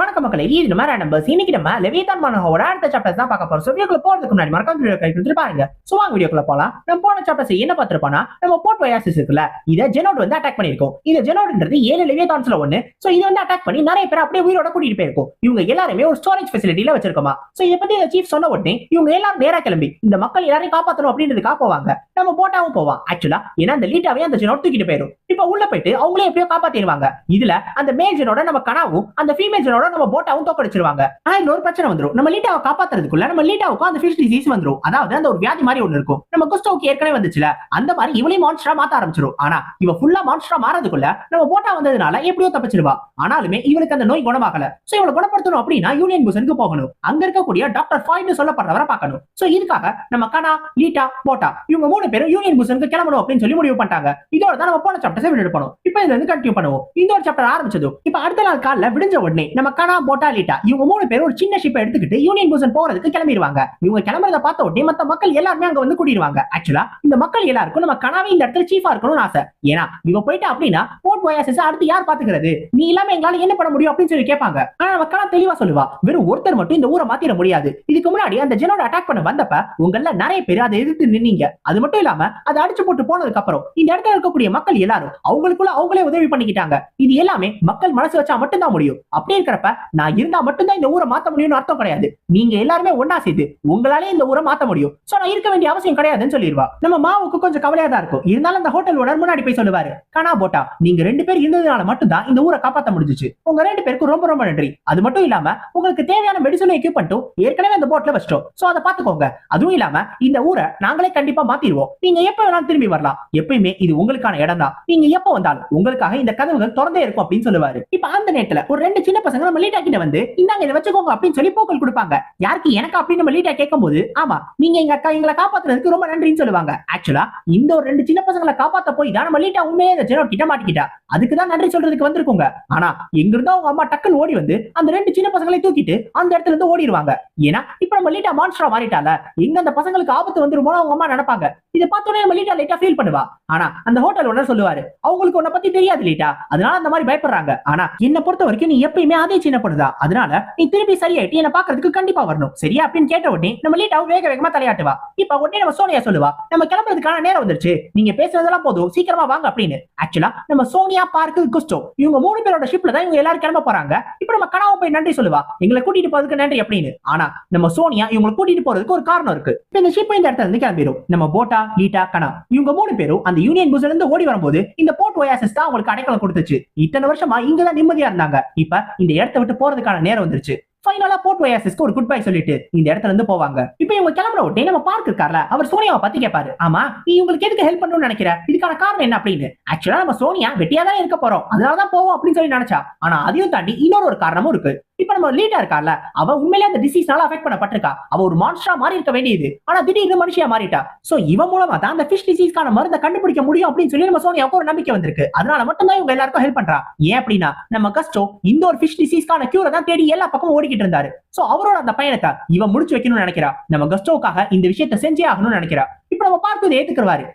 வணக்கம் மக்களை இது நம்ம நம்பர்ஸ் இன்னைக்கு நம்ம லெவிதான் மனோகோட அடுத்த சாப்டர்ஸ் தான் பார்க்க போறோம். ஸோ வீடியோக்குள்ள போறதுக்கு முன்னாடி மறக்காம வீடியோ கை கொடுத்துட்டு பாருங்க. ஸோ வாங்க வீடியோக்குள்ள போலாம். நம்ம போன சாப்டர்ஸ் என்ன பார்த்துருப்போம்னா நம்ம போர்ட் வயாசிஸ் இருக்குல்ல இதை ஜெனோட் வந்து அட்டாக் பண்ணிருக்கோம் இந்த ஜெனோட்ன்றது ஏழு லெவியதான்ஸ்ல ஒண்ணு. ஸோ இது வந்து அட்டாக் பண்ணி நிறைய பேர் அப்படியே உயிரோட கூட்டிட்டு போயிருக்கும். இவங்க எல்லாருமே ஒரு ஸ்டோரேஜ் ஃபெசிலிட்டியில வச்சிருக்கோமா. ஸோ இதை பத்தி சீஃப் சொன்ன உடனே இவங்க எல்லாம் நேரா கிளம்பி இந்த மக்கள் எல்லாரையும் காப்பாத்தணும் அப்படின்றதுக்காக போவாங்க. நம்ம போட்டாவும் போவான். ஆக்சுவலா ஏன்னா அந்த லீட்டாவே அந்த ஜெனோட் தூக்கிட்டு போயிடும் இப்போ உள்ள போயிட்டு அவங்களே எப்படியோ காப்பாத்திடுவாங்க. இதுல அந்த மேல் ஜெனோட நம்ம கனாவும் அந்த ஃபீமேல் ஜெனோட நம்ம போட்டை போட்டாவும் தோக்கடிச்சிருவாங்க. ஆனா இன்னொரு பிரச்சனை வந்துடும் நம்ம லீட்டாவை காப்பாத்துறதுக்குள்ள நம்ம லீட்டாவுக்கும் அந்த ஃபிஷ் டிசீஸ் வந்துடும் அதாவது அந்த ஒரு வியாதி மாதிரி ஒண்ணு இருக்கும். நம்ம குஸ்டோக்கு ஏற்கனவே வந்துச்சுல அந்த மாதிரி இவளையும் மான்ஸ்டரா மாத்த ஆரம்பிச்சிடும் ஆனா இவ ஃபுல்லா மான்ஸ்டரா மாறதுக்குள்ள நம்ம போட்டா வந்ததுனால எப்படியோ தப்பிச்சிருவா. ஆனாலுமே இவளுக்கு அந்த நோய் குணமாகல. சோ இவளை குணப்படுத்தணும் அப்படின்னா யூனியன் புசனுக்கு போகணும். அங்க இருக்கக்கூடிய டாக்டர் ஃபாய்னு சொல்லப்படுறவரை பார்க்கணும். சோ இதுக்காக நம்ம கனா லீட்டா போட்டா இவங்க மூணு பேரும் யூனியன் புசனுக்கு கிளம்பணும் அப்படின்னு சொல்லி முடிவு பண்ணிட்டாங்க. இதோட தான் நம்ம போன சாப்டர்ஸ் வீடியோ எடுப்போம் இப்போ இதுல இருந்து கண்டினியூ பண்ணுவோம். இந்த ஒரு சாப்டர் ஆரம்பிச்சதும். இப்போ அடுத்த நாள் காலைல விடிஞ்ச உடனே நம்ம கனா போட்டாலிட்டா. இவங்க மூணு பேரும் ஒரு சின்ன ஷிப்பை எடுத்துக்கிட்டு யூனியன் பூசன் போறதுக்கு கிளம்பிடுவாங்க இவங்க கிளம்புறத பார்த்த உடனே மத்த மக்கள் எல்லாருமே அங்க வந்து கூட்டிடுவாங்க ஆக்சுவலா இந்த மக்கள் எல்லாருக்கும் நம்ம கனாவே இந்த இடத்துல சீஃபா இருக்கணும்னு ஆசை. ஏன்னா இவ போயிட்டா அப்படின்னா போர்ட் வயாசஸ் அடுத்து யார் பாத்துக்கிறது? நீ இல்லாம எங்களால என்ன பண்ண முடியும் அப்படின்னு சொல்லி கேட்பாங்க. ஆனா நம்ம கனா தெளிவா சொல்லுவா. வெறும் ஒருத்தர் மட்டும் இந்த ஊரை மாத்திர முடியாது. இதுக்கு முன்னாடி அந்த ஜெனோட அட்டாக் பண்ண வந்தப்ப உங்கள நிறைய பேர் அதை எதிர்த்து நின்னீங்க. அது மட்டும் இல்லாம அதை அடிச்சு போட்டு போனதுக்கு அப்புறம் இந்த இடத்துல இருக்கக்கூடிய மக்கள் எல்லாரும் அவங்களுக்குள்ள அவங்களே உதவி பண்ணிக்கிட்டாங்க. இது எல்லாமே மக்கள் மனசு வச்சா மட்டும்தான் முடியும். அப்படி இருக்கிறப்ப நான் இருந்தா மட்டும்தான் இந்த ஊரை மாத்த முடியும்னு அர்த்தம் கிடையாது. நீங்க எல்லாருமே ஒன்னா சேர்த்து உங்களாலே இந்த ஊரை மாத்த முடியும். சோ நான் இருக்க வேண்டிய அவசியம் கிடையாதுன்னு சொல்லிடுவா. நம்ம மாவுக்கு கொஞ்சம் கவலையா தான் இருக்கும். இருந்தாலும் அந்த ஹோட்டல் ஓனர் முன்னாடி போய் சொல்லுவாரு கனா போட்டா நீங்க ரெண்டு பேர் இருந்ததுனால மட்டும்தான் இந்த ஊரை காப்பாத்த முடிஞ்சிச்சு. உங்க ரெண்டு பேருக்கும் ரொம்ப ரொம்ப நன்றி. அது மட்டும் இல்லாம உங்களுக்கு தேவையான மெடிசனும் எக்யூப்மெண்ட்டும் ஏற்கனவே அந்த போட்ல வச்சிட்டோம். சோ அதை பாத்துக்கோங்க. அதுவும் இல்லாம இந்த ஊரை நாங்களே கண்டிப்பா மாத்திடுவோம். நீங்க எப்ப வேணாலும் திரும்பி வரலாம். எப்பயுமே இது உங்களுக்கான இடம் தான் நீங்க எப்ப வந்தாலும் உங்களுக்காக இந்த கதவுகள் திறந்தே இருக்கும் அப்படின்னு சொல்லுவாரு. இப்ப அந்த நேரத்துல ஒரு ரெண்டு சின்ன பசங்க நம்ம லீடா கிட்ட வந்து இந்தாங்க இதை வச்சுக்கோங்க அப்படின்னு சொல்லி போக்கல் கொடுப்பாங்க. யாருக்கு? எனக்கு அப்படின்னு நம்ம லீடா கேட்கும் போது ஆமா நீங்க எங்க அக்கா எங்களை காப்பாத்துறதுக்கு ரொம்ப நன்றின்னு சொல்லுவாங்க. ஆக்சுவலா இந்த ஒரு ரெண்டு சின்ன பசங்களை காப்பாத்த போய் தான் நம்ம லீடா உண்மையே இந்த ஜெனோ கிட்ட மாட்டிக்கிட்டா? அதுக்கு தான் நன்றி சொல்றதுக்கு வந்திருக்கோங்க. ஆனா எங்க இருந்தோ அவங்க அம்மா டக்குன்னு ஓடி வந்து அந்த ரெண்டு சின்ன பசங்களை தூக்கிட்டு அந்த இடத்துல இருந்து ஓடிடுவாங்க. ஏன்னா இப்ப நம்ம லீடா மான்ஸ்டரா மாறிட்டால எங்க அந்த பசங்களுக்கு ஆபத்து வந்துருமோ அவங்க அம்மா நினைப்பாங்க. இதை பார்த்தோன்னே நம்ம லீடா லைட்டா ஃபீல் பண்ணுவா. ஆனா அந்த ஹோட்டல் ஓனர் சொல்லுவாரு அவங்களுக்கு உன்னை பத்தி தெரியாது லீட்டா அதனால அந்த மாதிரி பயப்படுறாங்க. ஆனா என்ன பொறுத்த வரைக்கும் நீ எப்பயுமே அதே சின்ன பொண்ணுதா அதனால நீ திருப்பி சரியாயிட்டு என்ன பாக்குறதுக்கு கண்டிப்பா வரணும். சரியா? அப்படின்னு கேட்ட உடனே நம்ம லீட்டாவும் வேக வேகமா தலையாட்டுவா இப்ப உடனே நம்ம சோனியா சொல்லுவா நம்ம கிளம்புறதுக்கான நேரம் வந்துருச்சு. நீங்க பேசுறதெல்லாம் போதும். சீக்கிரமா வாங்க அப்படின்னு. ஆக்சுவலா நம்ம சோனியா பார்க்கு குஸ்டோ. இவங்க மூணு பேரோட ஷிப்ல தான் இவங்க எல்லாரும் கிளம்ப போறாங்க. இப்ப நம்ம கனவு போய் நன்றி சொல்லுவா. எங்களை கூட்டிட்டு போறதுக்கு நன்றி அப்படின்னு. ஆனா நம்ம சோனியா இவங்களை கூட்டிட்டு போறதுக்கு ஒரு காரணம் இருக்கு. இப்ப இந்த ஷிப் இந்த இடத்துல இருந்து கிளம்பிடும் நம்ம போட்டா லீட்டா கனா இவங்க மூணு பேரும் அந்த யூனியன் புஸ்ல இருந்து ஓடி வரும்போது இந்த போர்ட் ஒயாசஸ் தான் அவங்களுக்கு அடைக்கலம் கொடுத்துச்சு. இத்தனை வருஷமா இங்கதான் நிம்மதியா இருந்தாங்க. இப்ப இந்த இடத்த விட்டு போறதுக்கான நேரம் வந்துருச்சு. ஃபைனலா போர்ட் ஒயாசிஸ்க்கு ஒரு குட் பை சொல்லிட்டு இந்த இடத்துல இருந்து போவாங்க. இப்போ இவங்க கிளம்புற உடனே நம்ம பார்க் இருக்கார்ல அவர் சோனியாவை பத்தி கேட்பாரு ஆமா நீ உங்களுக்கு எதுக்கு ஹெல்ப் பண்ணணும்னு நினைக்கிற? இதுக்கான காரணம் என்ன அப்படின்னு? ஆக்சுவலா நம்ம சோனியா வெட்டியா தான் இருக்க போறோம். அதனால தான் போவோம் அப்படின்னு சொல்லி நினைச்சா. ஆனா அதையும் தாண்டி இன்னொரு ஒரு காரணமும் இருக்கு. இப்ப நம்ம லீடா இருக்கார்ல அவ உண்மையிலே அந்த டிசீஸ்னால அஃபெக்ட் பண்ணப்பட்டிருக்கா? அவ ஒரு மான்ஸ்டரா மாறி இருக்க வேண்டியது. ஆனா திடீர்னு மனுஷியா மாறிட்டா. சோ இவன் மூலமா தான் அந்த ஃபிஷ் டிசீஸ்க்கான மருந்தை கண்டுபிடிக்க முடியும் அப்படின்னு சொல்லி நம்ம சோனியாவுக்கு ஒரு நம்பிக்கை வந்திருக்கு. அதனால மட்டும் தான் இவங்க எல்லாருக்கும் ஹெல்ப் பண்றா. ஏன் அப்படின்னா நம்ம கஷ்டம் இந்த ஒரு ஃபிஷ் டிசீஸ்க்கான கியூரை தான் தேடி எல்லா பக்கமும் ஓடிக்கிட்டு இருந்தாரு. சோ அவரோட அந்த பயணத்தை இவன் முடிச்சு வைக்கணும்னு நினைக்கிறா. நம்ம கஸ்டோக்காக இந்த விஷயத்த செஞ்சே ஆகணும்னு நினைக்கிறா. இப்ப நம்ம பார்த்து இதை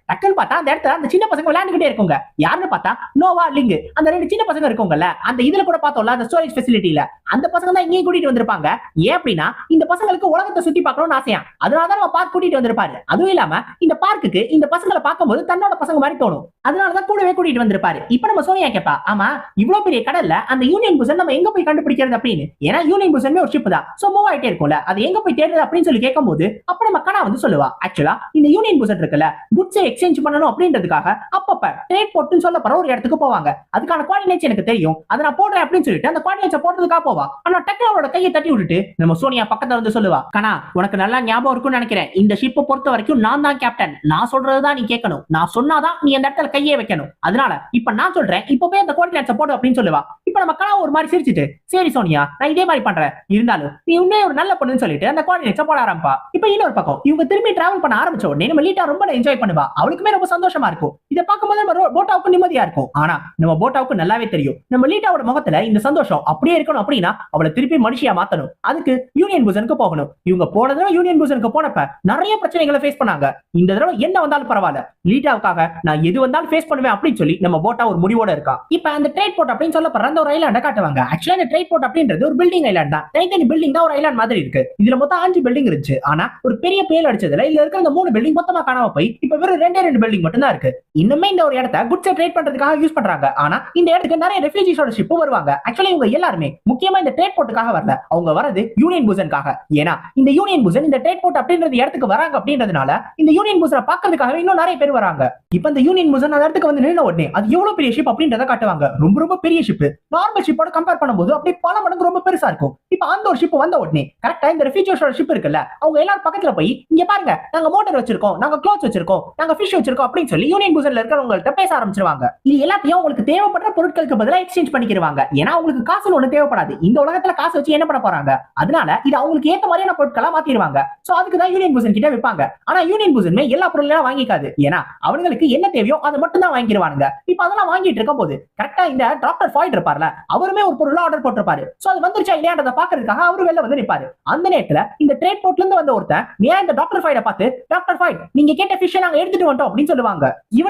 டக்குன்னு பார்த்தா அந்த இடத்துல அந்த சின்ன பசங்க விளையாண்டுகிட்டே இருக்குங்க. யாருன்னு பார்த்தா? நோவா லிங்க். அந்த ரெண்டு சின்ன பசங்க இருக்குங்கல்ல அந்த இதுல கூட பார்த்தோம்ல அந்த ஸ்டோரேஜ் ஃபெசிலிட்டியில அந்த பசங்க தான் இங்கேயும் கூட்டிட்டு வந்திருப்பாங்க. ஏன் அப்படின்னா இந்த பசங்களுக்கு உலகத்தை சுத்தி பார்க்கணும்னு ஆசையா? அதனாலதான் நம்ம பார்க் கூட்டிட்டு வந்திருப்பாரு. அதுவும் இல்லாம இந்த பார்க்குக்கு இந்த பசங்களை பார்க்கும்போது தன்னோட பசங்க மாதிரி தோணும். அதனாலதான் கூடவே கூட்டிட்டு வந்திருப்பாரு. இப்ப நம்ம சோனியா கேப்பா ஆமா இவ்வளவு பெரிய கடல்ல அந்த யூனியன் புசன் நம்ம எங்க போய் கண்டுபிடிக்கிறது அப்படின்னு? ஏன்னா யூனியன் புசன்மே ஒரு ஷிப் தான். சோ மூவ் ஆயிட்டே இருக்கும்ல. அது எங்க போய் தேடுறது அப்படின்னு சொல்லி கேட்கும்போது அப்ப நம்ம கனா வந்து சொல்லுவா. ஆக்சுவலா இந்த யூனியன் யூனியன் புசட் இருக்குல்ல குட்ஸை எக்ஸ்சேஞ்ச் பண்ணணும் அப்படின்றதுக்காக அப்பப்ப ட்ரேட் போட்டுன்னு சொல்லப்படுற ஒரு இடத்துக்கு போவாங்க. அதுக்கான கோஆர்டினேட்ஸ் எனக்கு தெரியும். அதை நான் போடுறேன் அப்படின்னு சொல்லிட்டு அந்த கோஆர்டினேட்ஸ் போடுறதுக்காக போவா. ஆனா டக்கு அவளோட கையை தட்டி விட்டுட்டு நம்ம சோனியா பக்கத்துல வந்து சொல்லுவா கனா உனக்கு நல்லா ஞாபகம் இருக்கும்னு நினைக்கிறேன். இந்த ஷிப்பை பொறுத்த வரைக்கும் நான் தான் கேப்டன் நான் சொல்றதுதான் நீ கேட்கணும். நான் சொன்னாதான் நீ அந்த இடத்துல கையே வைக்கணும். அதனால இப்ப நான் சொல்றேன் இப்ப போய் அந்த கோஆர்டினேட்ஸ் போடு அப்படின்னு சொல்லுவா. இப்ப நம்ம கனா ஒரு மாதிரி சிரிச்சிட்டு சரி சோனியா நான் இதே மாதிரி பண்றேன். இருந்தாலும் நீ உன்னே ஒரு நல்ல பொண்ணுன்னு சொல்லிட்டு அந்த கோஆர்டினேட்ஸ் போட ஆரம்பிப்பா. இப்ப இன்னொரு பக்கம் இவங்க திரும்பி டிராவல் பண்ண ஆரம்பிச்ச உடனே நம்ம லீட்டா ரொம்ப என்ஜாய் பண்ணுவா. அவளுக்குமே ரொம்ப சந்தோஷமா இருக்கும். இதை பார்க்கும்போது நம்ம போட்டாவுக்கு நிம்மதியா இருக்கும். ஆனா நம்ம போட்டாவுக்கு நல்லாவே தெரியும். நம்ம லீட்டாவோட முகத்துல இந்த சந்தோஷம் அப்படியே இருக்கணும் அப்படின்னா அவளை திருப்பி மனுஷியா மாத்தணும். அதுக்கு யூனியன் பூசனுக்கு போகணும். இவங்க போன தடவை யூனியன் பூசனுக்கு போனப்ப நிறைய பிரச்சனைகளை ஃபேஸ் பண்ணாங்க. இந்த தடவை என்ன வந்தாலும் பரவாயில்ல. லீட்டாவுக்காக நான் எது வந்தாலும் ஃபேஸ் பண்ணுவேன் அப்படின்னு சொல்லி நம்ம போட்டா ஒரு முடிவோட இருக்கா. இப்ப அந்த ட்ரேட் போர்ட் அப்படின்னு சொல்லப்படுற அந்த ஒரு ஐலாண்டை காட்டுவாங்க. ஆக்சுவலா இந்த ட்ரேட் போர்ட் அப்படின்றது ஒரு பில்டிங் ஐலாண்ட் தான். தனித்தனி பில்டிங் தான் ஒரு ஐலாண்ட் மாதிரி இருக்கு. இதுல மொத்தம் அஞ்சு பில்டிங் இருந்துச்சு. ஆனா ஒரு பெரிய பேல் அடிச்சதுல இதுல இருக்கிற அந்த மூணு பில்டிங் மொத்தமா காணாம போய் இப்ப வெறும் ரெண்டே ரெண்டு பில்டிங் மட்டும் தான் இருக்கு. இன்னுமே இந்த ஒரு இடத்த குட்ஸை ட்ரேட் பண்றதுக்காக யூஸ் பண்றாங்க. ஆனா இந்த இடத்துக்கு நிறைய ரெஃப்யூஜிஸோட ஷிப் வருவாங்க. ஆக்சுவலி இவங்க எல்லாருமே முக்கியமா இந்த ட்ரேட் போர்ட்டுக்காக வரல. அவங்க வரது யூனியன் பூசனுக்காக ஏன்னா இந்த யூனியன் பூசன் இந்த ட்ரேட் போர்ட் அப்படின்றது இடத்துக்கு வராங்க அப்படின்றதுனால இந்த யூனியன் பூசனை பாக்குறதுக்காக இன்னும் நிறைய பேர் வராங்க. இப்ப இந்த யூனியன் பூசன் அந்த இடத்துக்கு வந்து நின்ன உடனே அது எவ்வளவு பெரிய ஷிப் அப்படின்றத காட்டுவாங்க. ரொம்ப ரொம்ப பெரிய ஷிப் நார்மல் ஷிப்போட கம்பேர் பண்ணும்போது அப்படியே பல மடங்கு ரொம்ப பெருசா இருக்கும். இப்ப அந்த ஒரு ஷிப் வந்த உடனே கரெக்டா இந்த ரெஃப்யூஜிஸோட ஷிப் இருக்குல்ல அவங்க எல்லாரும் பக்கத்துல போய் இங்க பாருங்க நாங்க மோட்டர் வச்சிருக்கோம் நாங்க க்ளோத்ஸ் வச்சிருக்கோம் நாங்க ஃபிஷ் வச்சிருக்கோம் அப்படின்னு சொல்லி யூனியன் பூசன்ல இருக்கிறவங்கள்ட்ட பேச ஆரம்பிச்சிருவாங்க. இது எல்லாத்தையும் உங்களுக்கு தேவைப்படுற பொருட்களுக்கு பதிலாக எக்ஸ்சேஞ்ச் பண்ணிக்கிருவாங்க. ஏன்னா அவங்களுக்கு காசு ஒண்ணு தேவைப்படாது. இந்த உலகத்துல காசு வச்சு என்ன பண்ண போறாங்க? அதனால இது அவங்களுக்கு ஏத்த மாதிரியான பொருட்களா மாத்திடுவாங்க சோ அதுக்கு தான் யூனியன் பூசன் கிட்ட விற்பாங்க ஆனா யூனியன் பூசன் எல்லா பொருளையும் வாங்கிக்காது. ஏன்னா அவங்களுக்கு என்ன தேவையோ அதை மட்டும் தான் வாங்கிடுவானுங்க இப்ப அதெல்லாம் வாங்கிட்டு இருக்க போது கரெக்டா இந்த டாக்டர் ஃபாய்ட் இருப்பார்ல அவருமே ஒரு பொருளா ஆர்டர் போட்டிருப்பாரு. சோ அது வந்துருச்சா இல்லையான்றத பாக்குறதுக்காக அவரு வெளில வந்து நிப்பாரு. அந்த நேரத்துல இந்த ட்ரேட் போர்ட்ல இருந்து வந்த ஒருத்தன் ஏன் இந்த டாக்டர் ஃபாய்ட பார்த்து டாக்டர் ஃபாய்ட் நீங்க கேட்ட ஃபிஷ் நாங்க எடுத்துட்டு வந்துட்டோம் அப்படின்னு சொல்லுவாங்க.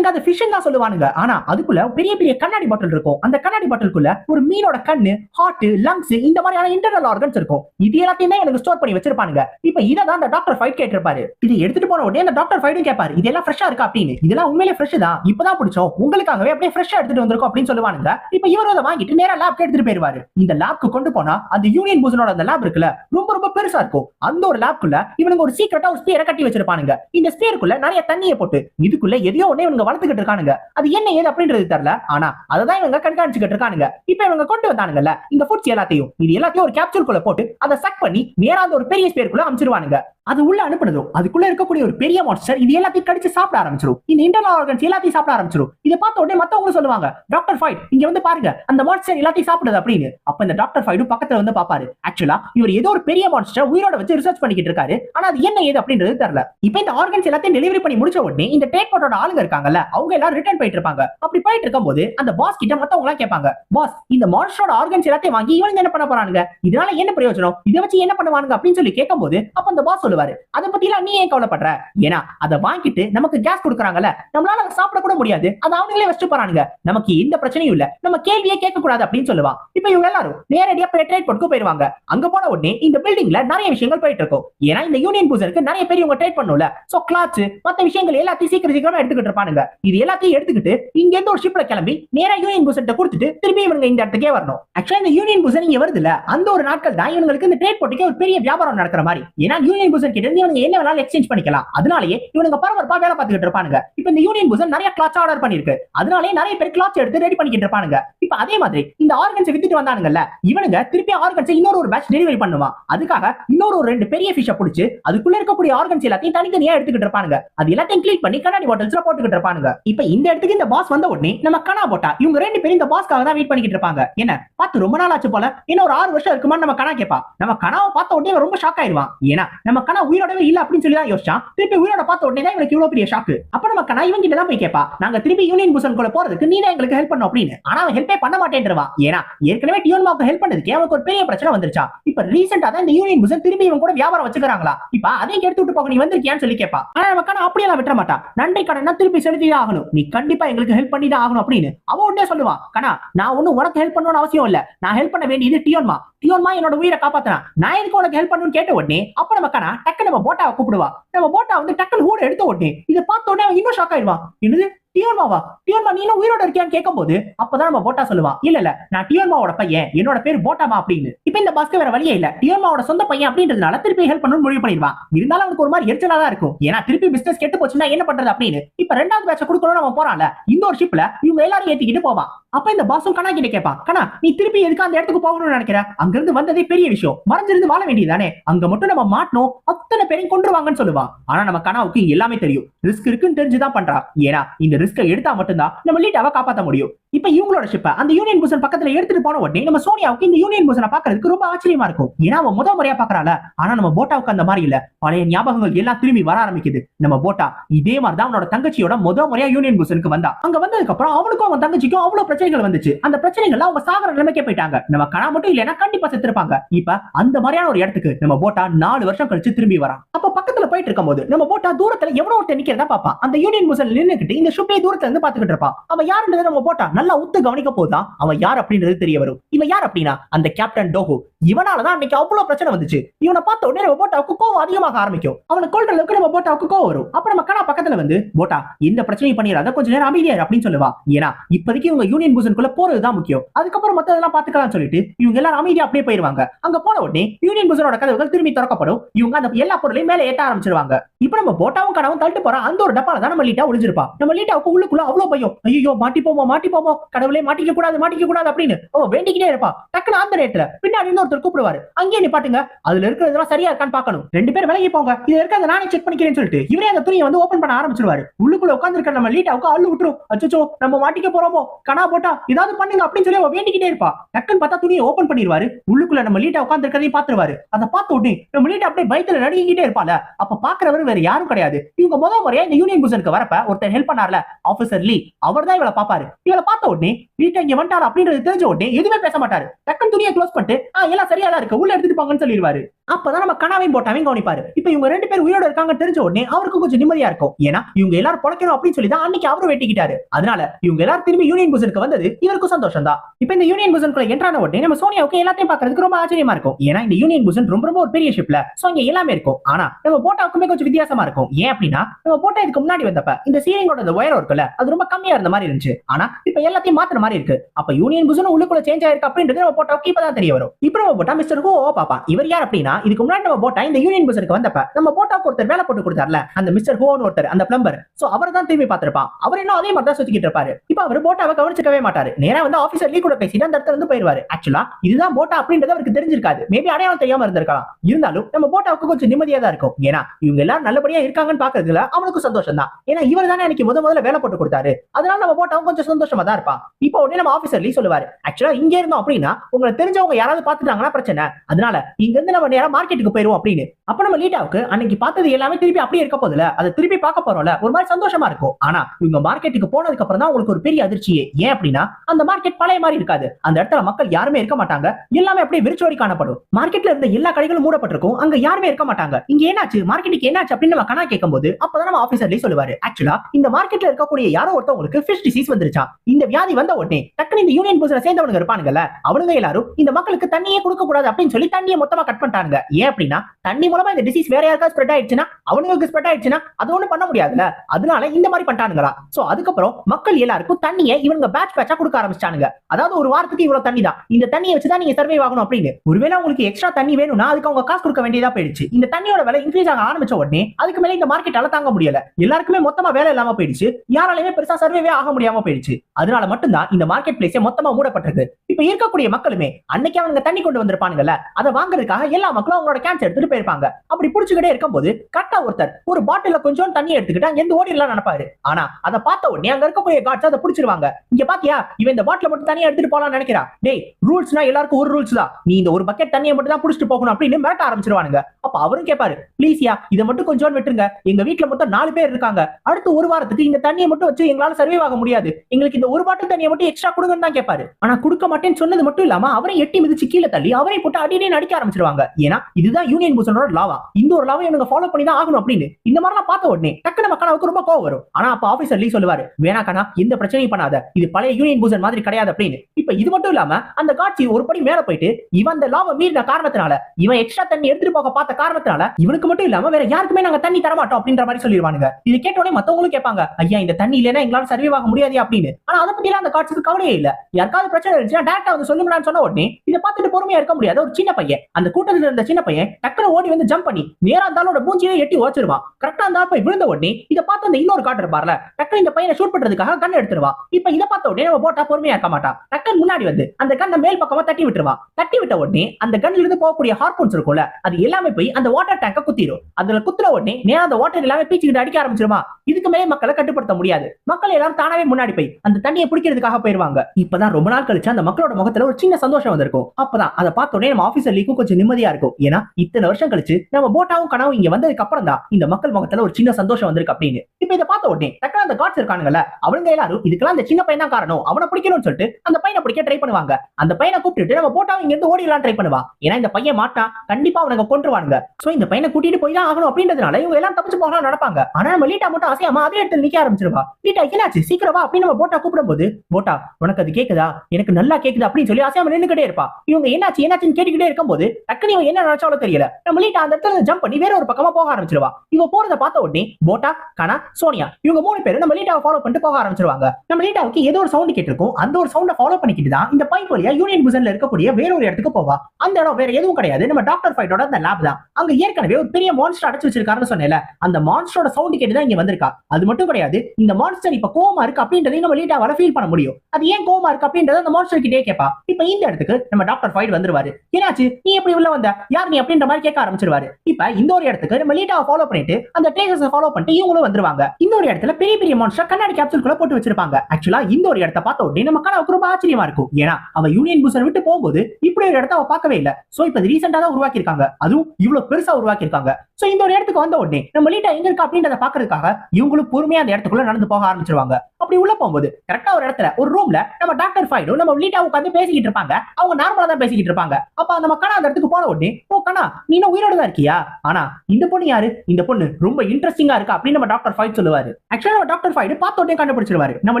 இவனுங்க அது ஃபிஷ் தான் சொல்லுவானுங்க. ஆனா அதுக்குள்ள பெரிய பெரிய கண்ணாடி பாட்டில் இருக்கும். அந்த கண்ணாடி பாட்டிலுக்குள்ள ஒரு மீனோட கண்ணு ஹார்ட் லங்ஸ் இந்த மாதிரியான இன்டர்னல் ஆர்கன்ஸ் இருக்கும். இது எல்லாத்தையும் எனக்கு ஸ்டோர் பண்ணி வச்சிருப்பானுங்க. இப்ப இதை தான் அந்த டாக்டர் ஃபைட் கேட்டிருப்பாரு. இது எடுத்துட்டு போன உடனே அந்த டாக்டர் ஃபைடும் கேட்பாரு இதெல்லாம் ஃப்ரெஷ்ஷா இருக்கா? அப்படின்னு. இதெல்லாம் உண்மையிலே ஃப்ரெஷ் தான். இப்பதான் பிடிச்சோம். உங்களுக்காகவே அப்படியே ஃப்ரெஷ்ஷா எடுத்துட்டு வந்திருக்கோம் அப்படின்னு சொல்லுவானுங்க. இப்ப இவர் அதை வாங்கிட்டு நேரா லேப்க்கு எடுத்துட்டு போயிருவாரு. இந்த லேப்க்கு கொண்டு போனா அந்த யூனியன் பூசனோட அந்த லேப் இருக்குல்ல ரொம்ப ரொம்ப பெருசா இருக்கும். அந்த ஒரு லேப்க்குள்ள இவனுங்க ஒரு சீக்கிரட்டா ஒரு ஸ்பியரை கட்டி வச்சிருப்பானுங்க. இந்த ஸ்பியருக்குள்ள நிறைய தண்ணியை போட்டு இதுக்குள்ள எதையோ ஒண்ணே இவங்க வளர்த்துக்கிட்டு இருக்கானுங்க. அது என்ன ஏது அப்படின்றது தெரியல. ஆனா அதான் இவங்க கண்காணிச்சுக்கிட்டு இருக்கானுங்க. இப்ப இவங்க கொண்டு வந்தானுங்கல்ல இந்த ஃபுட்ஸ் எல்லாத்தையும் இது எல்லாத்தையும் ஒரு கேப்சூல்குள்ள போட்டு அதை சக் பண்ணி நேரா ஒரு பெரிய ஸ்பேருக்குள்ள அமைச்சிருவானுங்க. அது உள்ள அனுப்புனதும் அதுக்குள்ள இருக்கக்கூடிய ஒரு பெரிய மான்ஸ்டர் இது எல்லாத்தையும் கடிச்சு சாப்பிட ஆரம்பிச்சிரும். இந்த இன்டர்னல் ஆர்கன்ஸ் எல்லாத்தையும் சாப்பிட ஆரம்பிச்சிரும். இதை பார்த்த உடனே மத்தவங்க சொல்லுவாங்க டாக்டர் ஃபைட் இங்க வந்து பாருங்க அந்த மான்ஸ்டர் எல்லாத்தையும் சாப்பிடுது அப்படின்னு. அப்ப இந்த டாக்டர் ஃபைடும் பக்கத்துல வந்து பாப்பாரு. ஆக்சுவலா இவர் ஏதோ ஒரு பெரிய மான்ஸ்டர் உயிரோட வச்சு ரிசர்ச் பண்ணிக்கிட்டு இருக்காரு. ஆனா அது என்ன ஏது அப்படின்றது தெரியல. இப்ப இந்த ஆர்கன்ஸ் எல்லாத்தையும் டெலிவரி பண்ணி முடிச்ச உடனே இந்த டேக் போட்டோட ஆளுங்க இருப்பாங்கல்ல அவங்க எல்லாரும் ரிட்டர்ன் போயிட்டு இருப்பாங்க. அப்படி போயிட்டு இருக்கும்போது அந்த பாஸ் கிட்ட மத்தவங்க எல்லாம் கேட்பாங்க பாஸ் இந்த மான்ஸ்டரோட ஆர்கன்ஸ் எல்லாத்தையும் வாங்கி இவங்க என்ன பண்ண போறானுங்க? இதனால என்ன பிரயோஜனம்? இதை வச்சு என்ன பண்ணுவானுங்க? அப்படின்னு சொல்லி கேட்கும்போது அப்ப அந்த பாஸ் சொல்லுவாரு அதை பத்தி எல்லாம் நீ ஏன் கவலைப்படுற? ஏன்னா அதை வாங்கிட்டு நமக்கு கேஸ் கொடுக்குறாங்கல்ல நம்மளால அதை சாப்பிட கூட முடியாது. அதை அவங்களே வச்சுட்டு போறானுங்க. நமக்கு எந்த பிரச்சனையும் இல்ல. நம்ம கேள்வியே கேட்க கூடாது அப்படின்னு சொல்லுவான். இப்ப இவங்க எல்லாரும் நேரடியா பெட்ரேட் போட்டு போயிருவாங்க. அங்க போன உடனே இந்த பில்டிங்ல நிறைய விஷயங்கள் போயிட்டு இருக்கும். ஏன்னா இந்த யூனியன் பூசருக்கு நிறைய பேர் இவங்க ட்ரேட் பண்ணும்ல. சோ கிளாத் மத்த விஷயங்கள் எல்லாத்தையும் சீக்கிரம் சீக்கிரமா எடுத்துக்கிட்டு இருப்பானுங்க. இது எல்லாத்தையும் எடுத்துக்கிட்டு இங்க இருந்து ஒரு ஷிப்ல கிளம்பி நேரா யூனியன் பூசன்ட்ட கொடுத்துட்டு திருப்பி இவங்க இந்த இடத்துக்கே வரணும். ஆக்சுவலா இந்த யூனியன் பூசன் இங்க வருதுல அந்த ஒரு நாட்கள் தான் இவங்களுக்கு இந்த ட்ரேட் போட்டிக்கு ஒரு பெரிய வியாபாரம் நடக்கிற மாதிரி. ஏன்னா யூனியன் பூசன் கிட்ட இருந்து இவங்க என்ன வேணாலும் எக்ஸ்சேஞ்ச் பண்ணிக்கலாம். அதனாலேயே இவங்க பரபரப்பா வேலை பார்த்துக்கிட்டு இருப்பானுங்க. இப்ப இந்த யூனியன் பூசன் நிறைய கிளாத்ஸ் ஆர்டர் பண்ணிருக்கு அதனாலே நிறைய பேர் கிளாத்ஸ் எடுத்து ரெடி பண்ணிக்கிட்டு இருப்பானுங்க. இப்ப அதே மாதிரி இந்த ஆர்கன்ஸ் வித்துட்டு வந்தானுங்கல்ல இவனுங்க திருப்பி ஆர்கன்ஸ் இன்னொரு ஒரு பேட்ச் டெலிவரி பண்ணுவான். அதுக்காக இன்னொரு ஒரு ரெண்டு பெரிய ஃபிஷ்ஷை புடிச்சு அதுக்குள்ள இருக்கக்கூடிய ஆர்கன்ஸ் எல்லாத்தையும் தனித்தனியா எடுத்துக்கிட்டு இருப்பானுங்க. அது எல்லாத்தையும் கிளீன் பண்ணி கண்ணாடி பாட்டில்ஸ்ல போட்டுக்கிட்டு இருப்பாங்க இருப்பானுங்க. இப்ப இந்த இடத்துக்கு இந்த பாஸ் வந்த உடனே நம்ம கனா போட்டா இவங்க ரெண்டு பேரும் இந்த பாஸ்க்காக தான் வெயிட் பண்ணிக்கிட்டு இருப்பாங்க. என்ன? பார்த்து ரொம்ப நாள் ஆச்சு போல. இன்னும் ஒரு ஆறு வருஷம் இருக்குமான்னு நம்ம கனா கேப்பா நம்ம கனாவை பார்த்த உடனே ரொம்ப ஷாக் ஆயிடுவான். ஏன்னா நம்ம கனா உயிரோடவே இல்ல அப்படின்னு சொல்லி தான் யோசிச்சான். திருப்பி உயிரோட பார்த்த உடனே தான் இவனுக்கு இவ்வளவு பெரிய ஷாக்கு அப்ப நம்ம கனா இவங்க கிட்ட தான் போய் கேப்பா நாங்க திருப்பி யூனியன் பூசன் கூட போறதுக்கு நீ தான் எங்களுக்கு ஹெல்ப் பண்ணும் அப்படின்னு. ஆனா அவன் ஹெல்ப்பே பண்ண மாட்டேன்றவான் ஏன்னா ஏற்கனவே டியோன் மாவுக்கு ஹெல்ப் பண்ணதுக்கு அவனுக்கு ஒரு பெரிய பிரச்சனை வந்துருச்சா. இப்ப ரீசெண்டா தான் இந்த யூனியன் பூசன் திருப்பி இவன் கூட வியாபாரம் வச்சுக்கிறாங்களா? இப்ப அதையும் எடுத்து விட்டு போக நீ வந்திருக்கியான்னு சொல்லி கேப்பா ஆனா நம்ம கனா அப்படியெல்லாம் விட்டுற மாட்டா. நன்றி கடனா திருப்பி செலுத்தி தான் ஆகணும் நீ கண்டிப்பா எங்களுக்கு ஹெல்ப் பண்ணி தான் ஆகணும் அப்படின்னு. அவன் உடனே சொல்லுவான் கனா நான் ஒண்ணு உனக்கு ஹெல்ப் பண்ணணும்னு அவசியம் இல்ல. நான் ஹெல்ப் பண்ண வேண்டியது டியோன்மா. டியோன்மா என்னோட உயிரை காப்பாத்தினா நான் எதுக்கு உனக்கு ஹெல்ப் பண்ணணும்னு கேட்ட உடனே அப்ப நம்ம கண்ணா டக்கு நம்ம போட்டாவை கூப்பிடுவா. நம்ம போட்டா வந்து டக்குனு ஹூட எடுத்த உடனே இதை பார்த்த உடனே அவன் இன்னும் ஷாக் ஆயிடுவான். என்னது? டியோன்மாவா டியோன்மா நீ உயிரோட இருக்கியான்னு கேட்கும்போது அப்பதான் நம்ம போட்டா சொல்லுவான் இல்ல இல்ல நான் டியோன்மாவோட பையன் என்னோட பேர் போட்டாமா? அப்படின்னு. இப்ப இந்த பஸ்க்கு வேற வழியே இல்ல. டியோன்மாவோட சொந்த பையன் அப்படின்றதுனால திருப்பி ஹெல்ப் பண்ணணும்னு முடிவு பண்ணிடுவான் இருந்தாலும் அவனுக்கு ஒரு மாதிரி எரிச்சலா தான் இருக்கும். ஏன்னா திருப்பி பிசினஸ் கெட்டு போச்சுன்னா என்ன பண்றது அப்படின்னு. இப்ப ரெண்டாவது பேட்ச கொடுக்கணும் நம்ம போறான்ல இந்த ஒரு ஷிப்ல இவங்க எல்லாரும் ஏத்திக்கிட்டு போவான் அப்ப இந்த பாசும் கணா கிட்ட கேட்பான் கணா நீ திருப்பி எதுக்கு அந்த இடத்துக்கு போகணும்னு நினைக்கிற? அங்க இருந்து வந்ததே பெரிய விஷயம். மறைஞ்சிருந்து வாழ வேண்டியதானே அங்க மட்டும் நம்ம மாட்டணும் அத்தனை பேரையும் கொண்டுருவாங்கன்னு சொல்லுவான் ஆனா நம்ம கனாவுக்கு எல்லாமே தெரியும். ரிஸ்க் இருக்குன்னு தெரிஞ்சுதான் பண்றான் ஏன்னா இந்த ரிஸ்க்கை எடுத்தா மட்டும்தான் நம்ம லீட்டாவை காப்பாற்ற முடியும். இப்ப இவங்களோட ஷிப்பை அந்த யூனியன் பூசன் பக்கத்துல எடுத்துட்டு போன உடனே நம்ம சோனியாவுக்கு இந்த யூனியன் பூசனை பாக்குறதுக்கு ரொம்ப ஆச்சரியமா இருக்கும். ஏன்னா அவன் முத முறையா பாக்குறாள் ஆனா நம்ம போட்டாவுக்கு அந்த மாதிரி இல்ல. பழைய ஞாபகங்கள் எல்லாம் திரும்பி வர ஆரம்பிக்குது. நம்ம போட்டா இதே மாதிரி தான் அவனோட தங்கச்சியோட முத முறையா யூனியன் பூசனுக்கு வந்தா. அங்க வந்ததுக்கு அப்புறம் அவனுக்கும் அவன் தங்கச்சிக்கும் அவ்வளவு பிரச்சனைகள் வந்துச்சு. அந்த பிரச்சனைகள் அவங்க சாகர நிலைமைக்கே போயிட்டாங்க. நம்ம கணா மட்டும் இல்லைன்னா கண்டிப்பா செத்துருப்பாங்க. இப்ப அந்த மாதிரியான ஒரு இடத்துக்கு நம்ம போட்டா நாலு வருஷம் கழிச்சு திரும்பி வரான். அப்ப பக்கத்துல போயிட்டு இருக்கும் போது நம்ம போட்டா தூரத்துல எவ்வளவு ஒருத்தர் நிக்கிறதா பாப்பான் அந்த யூனியன் பூசன் நின்னுக்கிட்டு இந்த ஷிப் ஷிப்பே தூரத்துல இருந்து பாத்துக்கிட்டு இருப்பான். அவன் யாருன்றது நம்ம போட்டா நல்லா உத்து கவனிக்க போதா அவன் யார் அப்படின்றது தெரிய வரும். இவன் யார் அப்படின்னா அந்த கேப்டன் டோகு இவனாலதான் அன்னைக்கு அவ்வளவு பிரச்சனை வந்துச்சு. இவனை பார்த்த உடனே நம்ம போட்டாவுக்கு கோவம் அதிகமாக ஆரம்பிக்கும். அவனை கொள்ற அளவுக்கு நம்ம போட்டாவுக்கு கோவம் வரும். அப்ப நம்ம கடா பக்கத்துல வந்து போட்டா இந்த பிரச்சனையும் பண்ணிடாத கொஞ்ச நேரம் அமைதியா அப்படின்னு சொல்லுவா. ஏன்னா இப்போதைக்கு இவங்க யூனியன் பூசனுக்குள்ள போறதுதான் முக்கியம். அதுக்கப்புறம் மத்த இதெல்லாம் பாத்துக்கலாம் சொல்லிட்டு இவங்க எல்லாரும் அமைதியா அப்படியே போயிருவாங்க. அங்க போன உடனே யூனியன் பூசனோட கதவுகள் திரும்பி திறக்கப்படும். இவங்க அந்த எல்லா பொருளையும் மேலே ஏத்த ஆரம்பிச்சிருவாங்க. இப்ப நம்ம போட்டாவும் கனவும் தள்ளிட்டு போற. அந்த ஒரு டப்பால தான் நம்ம லீட்டா ஒளிஞ்சிருப்பா. நம்ம லீட்டா லீட்டாவுக்கு உள்ளுக்குள்ள அவ்வளவு பயம். ஐயோ மாட்டிப்போமோ மாட்டிப்போமோ? கடவுளே மாட்டிக்க கூடாது மாட்டிக்க கூடாது அப்படின்னு. ஓ வேண்டிக்கிட்டே இருப்பா. டக்குனு அந்த நேரத்துல பின்னாடி இன்னொருத்தர் கூப்பிடுவாரு. அங்கேயே நிப்பாட்டுங்க அதுல இருக்கிறதெல்லாம் சரியா இருக்கான்னு பாக்கணும் ரெண்டு பேர் விலகி போங்க. இது இருக்கிறத நானே செக் பண்ணிக்கிறேன்னு சொல்லிட்டு இவரே அந்த துணியை வந்து ஓபன் பண்ண ஆரம்பிச்சிருவாரு. உள்ளுக்குள்ள உட்காந்துருக்க நம்ம லீட்டாவுக்கு அள்ளு விட்டுரும். அச்சோ நம்ம மாட்டிக்க போறோமோ? கனா போட்டா ஏதாவது பண்ணுங்க அப்படின்னு சொல்லி அவ வேண்டிக்கிட்டே இருப்பா. டக்குன்னு பார்த்தா துணியை ஓபன் பண்ணிடுவாரு. உள்ளுக்குள்ள நம்ம லீட்டா உட்காந்து இருக்கிறதையும் பாத்துருவாரு. அதை பார்த்த உடனே நம்ம லீட்டா அப்படியே பயத்துல நடுங்கிட்டே இருப்பால. அப்ப பாக்குறவரு வேற யாரும் கிடையாது. இவங்க முதல் முறையா இந்த யூனியன் புசனுக்கு வரப்ப ஒருத்தர் ஹெல்ப் பண்ணார்ல. ஆபீசர் லீ அவர் தான் இவளை பாப்பாரு இவளை பார்த்த உடனே வீட்டை இங்க வந்துட்டாரு அப்படின்றது தெரிஞ்ச உடனே எதுவுமே பேச மாட்டாரு. டக்குன்னு துணியை க்ளோஸ் பண்ணிட்டு எல்லாம் சரியா தான் இருக்கு. உள்ள எடுத்துட்டு போங்கன்னு சொல்லிடுவாரு. அப்பதான் நம்ம கனாவையும் போட்டாவையும் கவனிப்பாரு. இப்ப இவங்க ரெண்டு பேர் உயிரோட இருக்காங்க தெரிஞ்ச உடனே அவருக்கு கொஞ்சம் நிம்மதியா இருக்கும். ஏன்னா இவங்க எல்லாரும் பொழைக்கணும் அப்படின்னு சொல்லி தான் அன்னைக்கு அவரும் வெட்டிக்கிட்டாரு. அதனால இவங்க எல்லாரும் திரும்பி யூனியன் புசனுக்கு வந்தது இவருக்கும் சந்தோஷம் தான் இப்ப இந்த யூனியன் புசனுக்குள்ள என்ட்ரான உடனே நம்ம சோனியாவுக்கு எல்லாத்தையும் பாக்குறதுக்கு ரொம்ப ஆச்சரியமா இருக்கும். ஏன்னா இந்த யூனியன் புசன் ரொம்ப ரொம்ப ஒரு பெரிய ஷிப்ல சோ இங்க எல்லாமே இருக்கும். ஆனா நம்ம போட்டாவுக்குமே கொஞ்சம் வித்தியாசமா இருக்கும். ஏன் அப்படின்னா நம்ம போட்டா இதுக்கு முன்னாடி வந்தப்ப இந்த சீலிங்கோட அந்த ஒயர் இருக்குல்ல அது ரொம்ப கம்மியா இருந்த மாதிரி இருந்துச்சு. ஆனா இப்ப எல்லாத்தையும் மாத்துற மாதிரி இருக்கு. அப்ப யூனியன் புசன் உள்ளுக்குள்ள சேஞ்ச் ஆயிருக்கு அப்படின்றது நம்ம போட்டாவுக்கு இப்பதான் தெரிய வரும். இப்ப நம்ம போட்டா மிஸ்டர் ஹோ பாப்பா இவர் யார் அப்படின்னா இதுக்கு முன்னாடி நம்ம போட்டா இந்த யூனியன் புசனுக்கு வந்தப்ப நம்ம போட்டாக்கு ஒருத்தர் வேலை போட்டு கொடுத்தார்ல அந்த மிஸ்டர் ஹோன் ஒருத்தர் அந்த பிளம்பர் சோ அவர் தான் திரும்பி பார்த்திருப்பான். அவர் என்ன அதே மாதிரி தான் சுத்திக்கிட்டு இருப்பாரு. இப்ப அவர் போட்டாவை கவனிச்சுக்கவே மாட்டாரு. நேரா வந்து ஆபீசர் லீ கூட பேசிட்டு அந்த இடத்துல இருந்து போயிருவாரு. ஆக்சுவலா இதுதான் போட்டா அப்படின்றது அவருக்கு தெரிஞ்சிருக்காது. மேபி அடையாளம் தெரியாம இருந்திருக்கலாம். இருந்தாலும் நம்ம போட்டாவுக்கு கொஞ்சம் நிம்மதியா தான் இருக்கும். ஏன்னா இவங்க எல்லாரும் நல்லபடியா இருக்காங்கன்னு பாக்குறதுல அவனுக்கு சந்தோஷம் தான் ஏன்னா இவர் தானே எனக்கு முத முதல்ல வேலை போட்டு கொடுத்தாரு. அதனால நம்ம போட்டாவும் கொஞ்சம் சந்தோஷமா தான் இருப்பான். இப்போ உடனே நம்ம ஆபீசர் லீ சொல்லுவாரு. ஆக்சுவலா இங்க இருந்தோம் அப்படின்னா உங்களை தெரிஞ்சவங்க யாராவது பாத்துட்டாங்கன்னா பிரச்சனை. அதனால இங்க இருந்து நம்ம நேரம் மார்க்கெட்டுக்கு போயிருவோம் அப்படின்னு. அப்ப நம்ம லீட்டாவுக்கு அன்னைக்கு பார்த்தது எல்லாமே திருப்பி அப்படியே இருக்க போதுல அதை திருப்பி பார்க்க போறோம்ல. ஒரு மாதிரி சந்தோஷமா இருக்கும். ஆனா இவங்க மார்க்கெட்டுக்கு போனதுக்கு அப்புறம் தான் உங்களுக்கு ஒரு பெரிய அதிர்ச்சியே. ஏன் அப்படின்னா அந்த மார்க்கெட் பழைய மாதிரி இருக்காது. அந்த இடத்துல மக்கள் யாருமே இருக்க மாட்டாங்க. எல்லாமே அப்படியே விரிச்சோடி காணப்படும். மார்க்கெட்ல இருந்த எல்லா கடைகளும் மூடப்பட்டிருக்கும். அங்க யாருமே இருக்க மாட்டாங்க. இங்க என்னாச்சு? மார்க்கெட்டுக்கு என்னாச்சு அப்படின்னு நம்ம கணா கேட்கும்போது அப்பதான் நம்ம ஆபீசர்லயே சொல்லுவாரு. ஆக்சுவலா இந்த மார்க்கெட்ல இருக்கக்கூடிய யாரோ ஒருத்தவங்களுக்கு ஃபிஷ் டிசீஸ் வந்துருச்சா இந்த வியாதி வந்த உடனே டக்குனு இந்த யூனியன் பூஸ்ல சேர்ந்தவங்க இருப்பானுங்கல்ல அவனுங்க எல்லாரும் இந்த மக்களுக்கு தண்ணியே கொடுக்க கூடாது அப்படின்னு சொல்லி தண்ணியை மொத்தமா கட் பண்ணிட்டாங்க ஏன் அப்படின்னா தண்ணி மூலமா இந்த டிசீஸ் வேற யாருக்காவது ஸ்ப்ரெட் ஆயிடுச்சுன்னா அவனுங்களுக்கு ஸ்ப்ரெட் ஆயிடுச்சுன்னா அது ஒண்ணும் பண்ண முடியாதுல்ல. அதனால இந்த மாதிரி பண்ணிட்டானுங்களா? சோ அதுக்கப்புறம் மக்கள் எல்லாருக்கும் தண்ணியை இவங்க பேட்ச் பேட்சா கொடுக்க ஆரம்பிச்சிட்டானுங்க. அதாவது ஒரு வாரத்துக்கு இவ்வளவு தண்ணி தான். இந்த தண்ணியை வச்சுதான் நீங்க சர்வே ஆகணும் அப்படின்னு. ஒருவேளை உங்களுக்கு எக்ஸ்ட்ரா தண்ணி வேணும்னா அதுக்கு அவங்க காசு கொடுக்க வேண்டியதா போயிடுச்சு. இந்த தண்ணியோட விலை இன்க்ரீஸ் ஆக ஆரம்பிச்ச உடனே அதுக்கு மேல இந்த மார்க்கெட்டால தாங்க முடியல. எல்லாருக்குமே மொத்தமா வேலை இல்லாம போயிடுச்சு. யாராலையுமே பெருசா சர்வேவே ஆக முடியாம போயிடுச்சு. அதனால மட்டும்தான் இந்த மார்க்கெட் பிளேஸே மொத்தமா மூடப்பட்டிருக்கு. இப்ப இருக்கக்கூடிய மக்களுமே அன்னைக்கு அவங்க தண்ணி கொண்டு வந்திருப்பானுங்கல்ல அதை வாங்குறதுக்காக எல்லா மக்களும் அவங்களோட கேன்ஸ் எடுத்துட்டு போயிருப்பாங்க. அப்படி புடிச்சுக்கிட்டே இருக்கும்போது கரெக்டா ஒருத்தர் ஒரு பாட்டில கொஞ்சம் தண்ணி எடுத்துக்கிட்டு அங்க இருந்து ஓடிடலாம் நினைப்பாரு. ஆனா அதை பார்த்த உடனே அங்க இருக்கக்கூடிய காட்ஸ் அதை புடிச்சிருவாங்க. இங்க பாத்தியா? இவன் இந்த பாட்டில மட்டும் தனியா எடுத்துட்டு போலாம்னு நினைக்கிறா டேய் ரூல்ஸ்னா எல்லாருக்கும் ஒரு ரூல்ஸ் தான். நீ இந்த ஒரு பக்கெட் தண்ணியை மட்டும் தான் பிடிச்சிட்டு போகணும் அப்படின்னு மிரட்ட ஆரம்பிச்சிருவானுங்க. அப்ப அவரும் கேட்பாரு ப்ளீஸ்யா இதை மட்டும் கொஞ்சம் விட்டுருங்க. எங்க வீட்டுல மொத்தம் நாலு பேர் இருக்காங்க. அடுத்து ஒரு வாரத்துக்கு இந்த தண்ணியை மட்டும் வச்சு எங்களால சர்வே ஆக முடியாது. எங்களுக்கு இந்த ஒரு பாட்டில் தண்ணியை மட்டும் எக்ஸ்ட்ரா கொடுங்கன்னு தான் கேட்பாரு ஆனா கொடுக்க மாட்டேன்னு சொன்னது மட்டும் இல்லாம அவரை எட்டி மிதிச்சு கீழே தள்ளி அவரை போட்டு அடினே நடிக்க ஆரம்பிச்சிருவாங்க. ஏன்னா இதுதான் யூனியன் பூசனோட லாவா இந்த ஒரு லாவை இவங்க ஃபாலோ பண்ணி தான் ஆகணும் அப்படின்னு. இந்த மாதிரிலாம் பார்த்த உடனே டக்குனு மக்களுக்கு ரொம்ப கோவம் வரும். ஆனா அப்ப ஆபீசர் லீ சொல்லுவாரு வேணா கண்ணா எந்த பிரச்சனையும் பண்ணாத. இது பழைய யூனியன் பூசன் மாதிரி கிடையாது அப்படின்னு. இப்ப இது மட்டும் இல்லாம அந்த காட்சி ஒரு படி மேல போயிட்டு இவன் அந்த லாவை மீறின காரணத்தினால இவன் எக்ஸ்ட்ரா தண்ணி எடுத்துட்டு போக பார்த்த காரணத்தினால இவனுக்கு மட்டும் இல்லாம வேற யாருக்குமே நாங்க தண்ணி தரமாட்டோம் அப்படின்ற மாதிரி சொல்லிடுவானுங்க. இது கேட்ட உடனே மத்தவங்களும் கேட்பாங்க ஐயா இந்த தண்ணி இல்லைன்னா எங்களால சர்வே ஆக முடியாது அப்படின்னு. ஆனா அதை பத்தி அந்த காட்சிக்கு கவலையே இல்ல. யாருக்காவது பிரச்சனை இருந்துச்சுன்னா டேரக்டா வந்து சொல்லுங்கன்னு சொன்ன உடனே இதை பார்த்துட்டு பொறுமையா இருக்க முடியாது. ஒரு சின்ன பையன் அந்த கூட்டத்தில் இருந்த அந்த சின்ன பையன் டக்குனு ஓடி வந்து ஜம்ப் பண்ணி நேரா அந்த பூஞ்சியை எட்டி வச்சிருவான் கரெக்டா அந்த ஆப்பை விழுந்த உடனே இதை பார்த்து அந்த இன்னொரு காட்டு இருப்பார்ல டக்குனு இந்த பையனை ஷூட் பண்றதுக்காக கண் எடுத்துருவா. இப்ப இதை பார்த்த உடனே நம்ம போட்டா பொறுமையா இருக்க மாட்டா டக்குன்னு முன்னாடி வந்து அந்த கண்ணை மேல் பக்கமா தட்டி விட்டுருவா. தட்டி விட்ட உடனே அந்த கண்ணில இருந்து போகக்கூடிய ஹார்போன்ஸ் இருக்கும்ல அது எல்லாமே போய் அந்த வாட்டர் டேங்க குத்திரும். அதுல குத்துற உடனே நேரம் அந்த வாட்டர் எல்லாமே பீச்சுக்கிட்டு அடிக்க ஆரம்பிச்சிருமா. இதுக்கு மேலே மக்களை கட்டுப்படுத்த முடியாது. மக்கள் எல்லாரும் தானாவே முன்னாடி போய் அந்த தண்ணியை பிடிக்கிறதுக்காக போயிருவாங்க. இப்பதான் ரொம்ப நாள் கழிச்சு அந்த மக்களோட முகத்துல ஒரு சின்ன சந்தோஷம் வந்திருக்கும். அப்பதான் அதை பார்த்த உடனே நம்ம ஆபீசர் லீக்கும் கொஞ்சம் நிம்மதியா இருக்கும். ஏன்னா இத்தனை வருஷம் கழிச்சு நம்ம போட்டாவும் கனவும் இங்க வந்ததுக்கு அப்புறம் தான் இந்த மக்கள் மக்கள் முகத்துல ஒரு சின்ன சந்தோஷம் வந்திருக்கு அப்படின்னு. இப்ப இதை பார்த்த உடனே டக்குனு அந்த காட்ஸ் இருக்கானுங்கல்ல அவங்க எல்லாரும் இதுக்கெல்லாம் அந்த சின்ன பையன் தான் காரணம் அவனை பிடிக்கணும்னு சொல்லிட்டு அந்த பையனை பிடிக்க ட்ரை பண்ணுவாங்க. அந்த பையனை கூப்பிட்டு நம்ம போட்டா இங்க இருந்து ஓடிடலாம் ட்ரை பண்ணுவான். ஏன்னா இந்த பையன் மாட்டான் கண்டிப்பா அவனுக்கு கொண்டுருவாங்க சோ இந்த பையனை கூட்டிட்டு போய் தான் ஆகணும் அப்படின்றதுனால இவங்க எல்லாம் தப்பிச்சு போகலாம் நடப்பாங்க. ஆனா நம்ம லீட்டா மட்டும் அசையாம அதே இடத்துல நிக்க ஆரம்பிச்சிருவா. லீட்டா என்னாச்சு? சீக்கிரமா அப்படின்னு நம்ம போட்டா கூப்பிடும் போது போட்டா உனக்கு அது கேக்குதா? எனக்கு நல்லா கேக்குது அப்படின்னு சொல்லி அசையாம நின்னுக்கிட்டே இருப்பா. இவங்க என்னாச்சு என்னாச்சுன்னு கேட்டுக்கிட்டே இருக்கும்போது டக்குனு இவன் என்ன நினைச்சாலும் தெரியல. நம்ம லீட்டா அந்த இடத்துல ஜம்ப் பண்ணி வேற ஒரு பக்கமா போக ஆரம்பிச்சிருவா. இவ போறத பார்த்த உடனே போட்டா கனா சோனியா இவங்க மூணு பேரும் நம்ம லீட்டாவை ஃபாலோ பண்ணிட்டு போக ஆரம்பிச்சிருவாங்க. நம்ம லீட்டாவுக்கு ஏதோ ஒரு சவுண்ட் கேட்டிருக்கும். அந்த ஒரு சவுண்டை ஃபாலோ பண்ணிக்கிட்டு தான் இந்த பைப் வழியா யூனியன் புசன்ல இருக்கக்கூடிய வேற ஒரு இடத்துக்கு போவா. அந்த இடம் வேற எதுவும் கிடையாது. நம்ம டாக்டர் ஃபைட்டோட அந்த லேப் தான். அங்க ஏற்கனவே ஒரு பெரிய மான்ஸ்டர் அடைச்சு வச்சிருக்காருன்னு சொன்னேன்ல. அந்த மான்ஸ்டரோட சவுண்ட் கேட்டு தான் இங்க வந்திருக்கா. அது மட்டும் கிடையாது. இந்த மான்ஸ்டர் இப்ப கோமா இருக்கு அப்படின்றதையும் நம்ம லீட்டாவால ஃபீல் பண்ண முடியும். அது ஏன் கோமா இருக்கு அப்படின்றத அந்த மான்ஸ்டர் கிட்டே கேட்பா இப்ப இந்த இடத்துக்கு நம்ம டாக்டர் ஃபைட் வந்துருவாரு. என்னாச்சு? நீ எப்படி உள்ள வந்த? யார் நீ அப்படின்ற மாதிரி கேட்க ஆரம்பிச்சிருவாரு. இப்ப இந்த ஒரு இடத்துக்கு நம்ம லீட்டாவை ஃபாலோ பண்ணிட்டு அந்த ட்ரேசஸ் ஃபாலோ பண்ணிட்டு இவங்களும் வந்துருவாங்க. இந்த ஒரு இடத்துல பெரிய பெரிய மான்ஸ்டர் கண்ணாடி கேப்சூல்குள்ள போட்டு வச்சிருப்பாங்க. ஆக்சுவலா இந்த ஒரு இடத்த பார்த்த உடனே நம்ம கனவுக்கு ரொம்ப ஆச்சரியமா இருக்கும். ஏன்னா அவ யூனியன் பூசன் விட்டு போகும்போது இப்படி ஒரு இடத்த அவ பார்க்கவே இல்ல. சோ இப்ப ரீசெண்டா தான் உருவாக்கியிருக்காங்க. அதுவும் இவ்வளவு பெருசா உருவாக்கியிருக்காங்க. சோ இந்த ஒரு இடத்துக்கு வந்த உடனே நம்ம லீட்டா எங்க இருக்கா அப்படின்றத பாக்குறதுக்காக இவங்களும் பொறுமையா அந்த இடத்துக்குள்ள நடந்து போக ஆரம்பிச்சிருவாங்க. அப்படி உள்ள போகும்போது கரெக்டா ஒரு இடத்துல ஒரு ரூம்ல நம்ம டாக்டர் ஃபைடும் நம்ம லீட்டா உட்காந்து பேசிக்கிட்டு இருப்பாங்க. அவங்க நார்மலா தான் பேசிக்கிட்டு இருப்பாங்க. அப்ப நம்ம மக்கள் அந்த இடத்துக்கு போன உடனே ஓ கண்ணா நீ இன்னும் உயிரோட தான் இருக்கியா? ஆனா இந்த பொண்ணு யாரு? இந்த பொண்ணு ரொம்ப இன்ட்ரெஸ்டிங்கா இருக்கு அப்படின்னு நம்ம டாக்டர் ஃபைட் சொல்லுவாரு. ஆக்சுவலா நம்ம டாக்டர் ஃபைட் பார்த்த உடனே கண்டுபிடிச்சிருவாரு நம்ம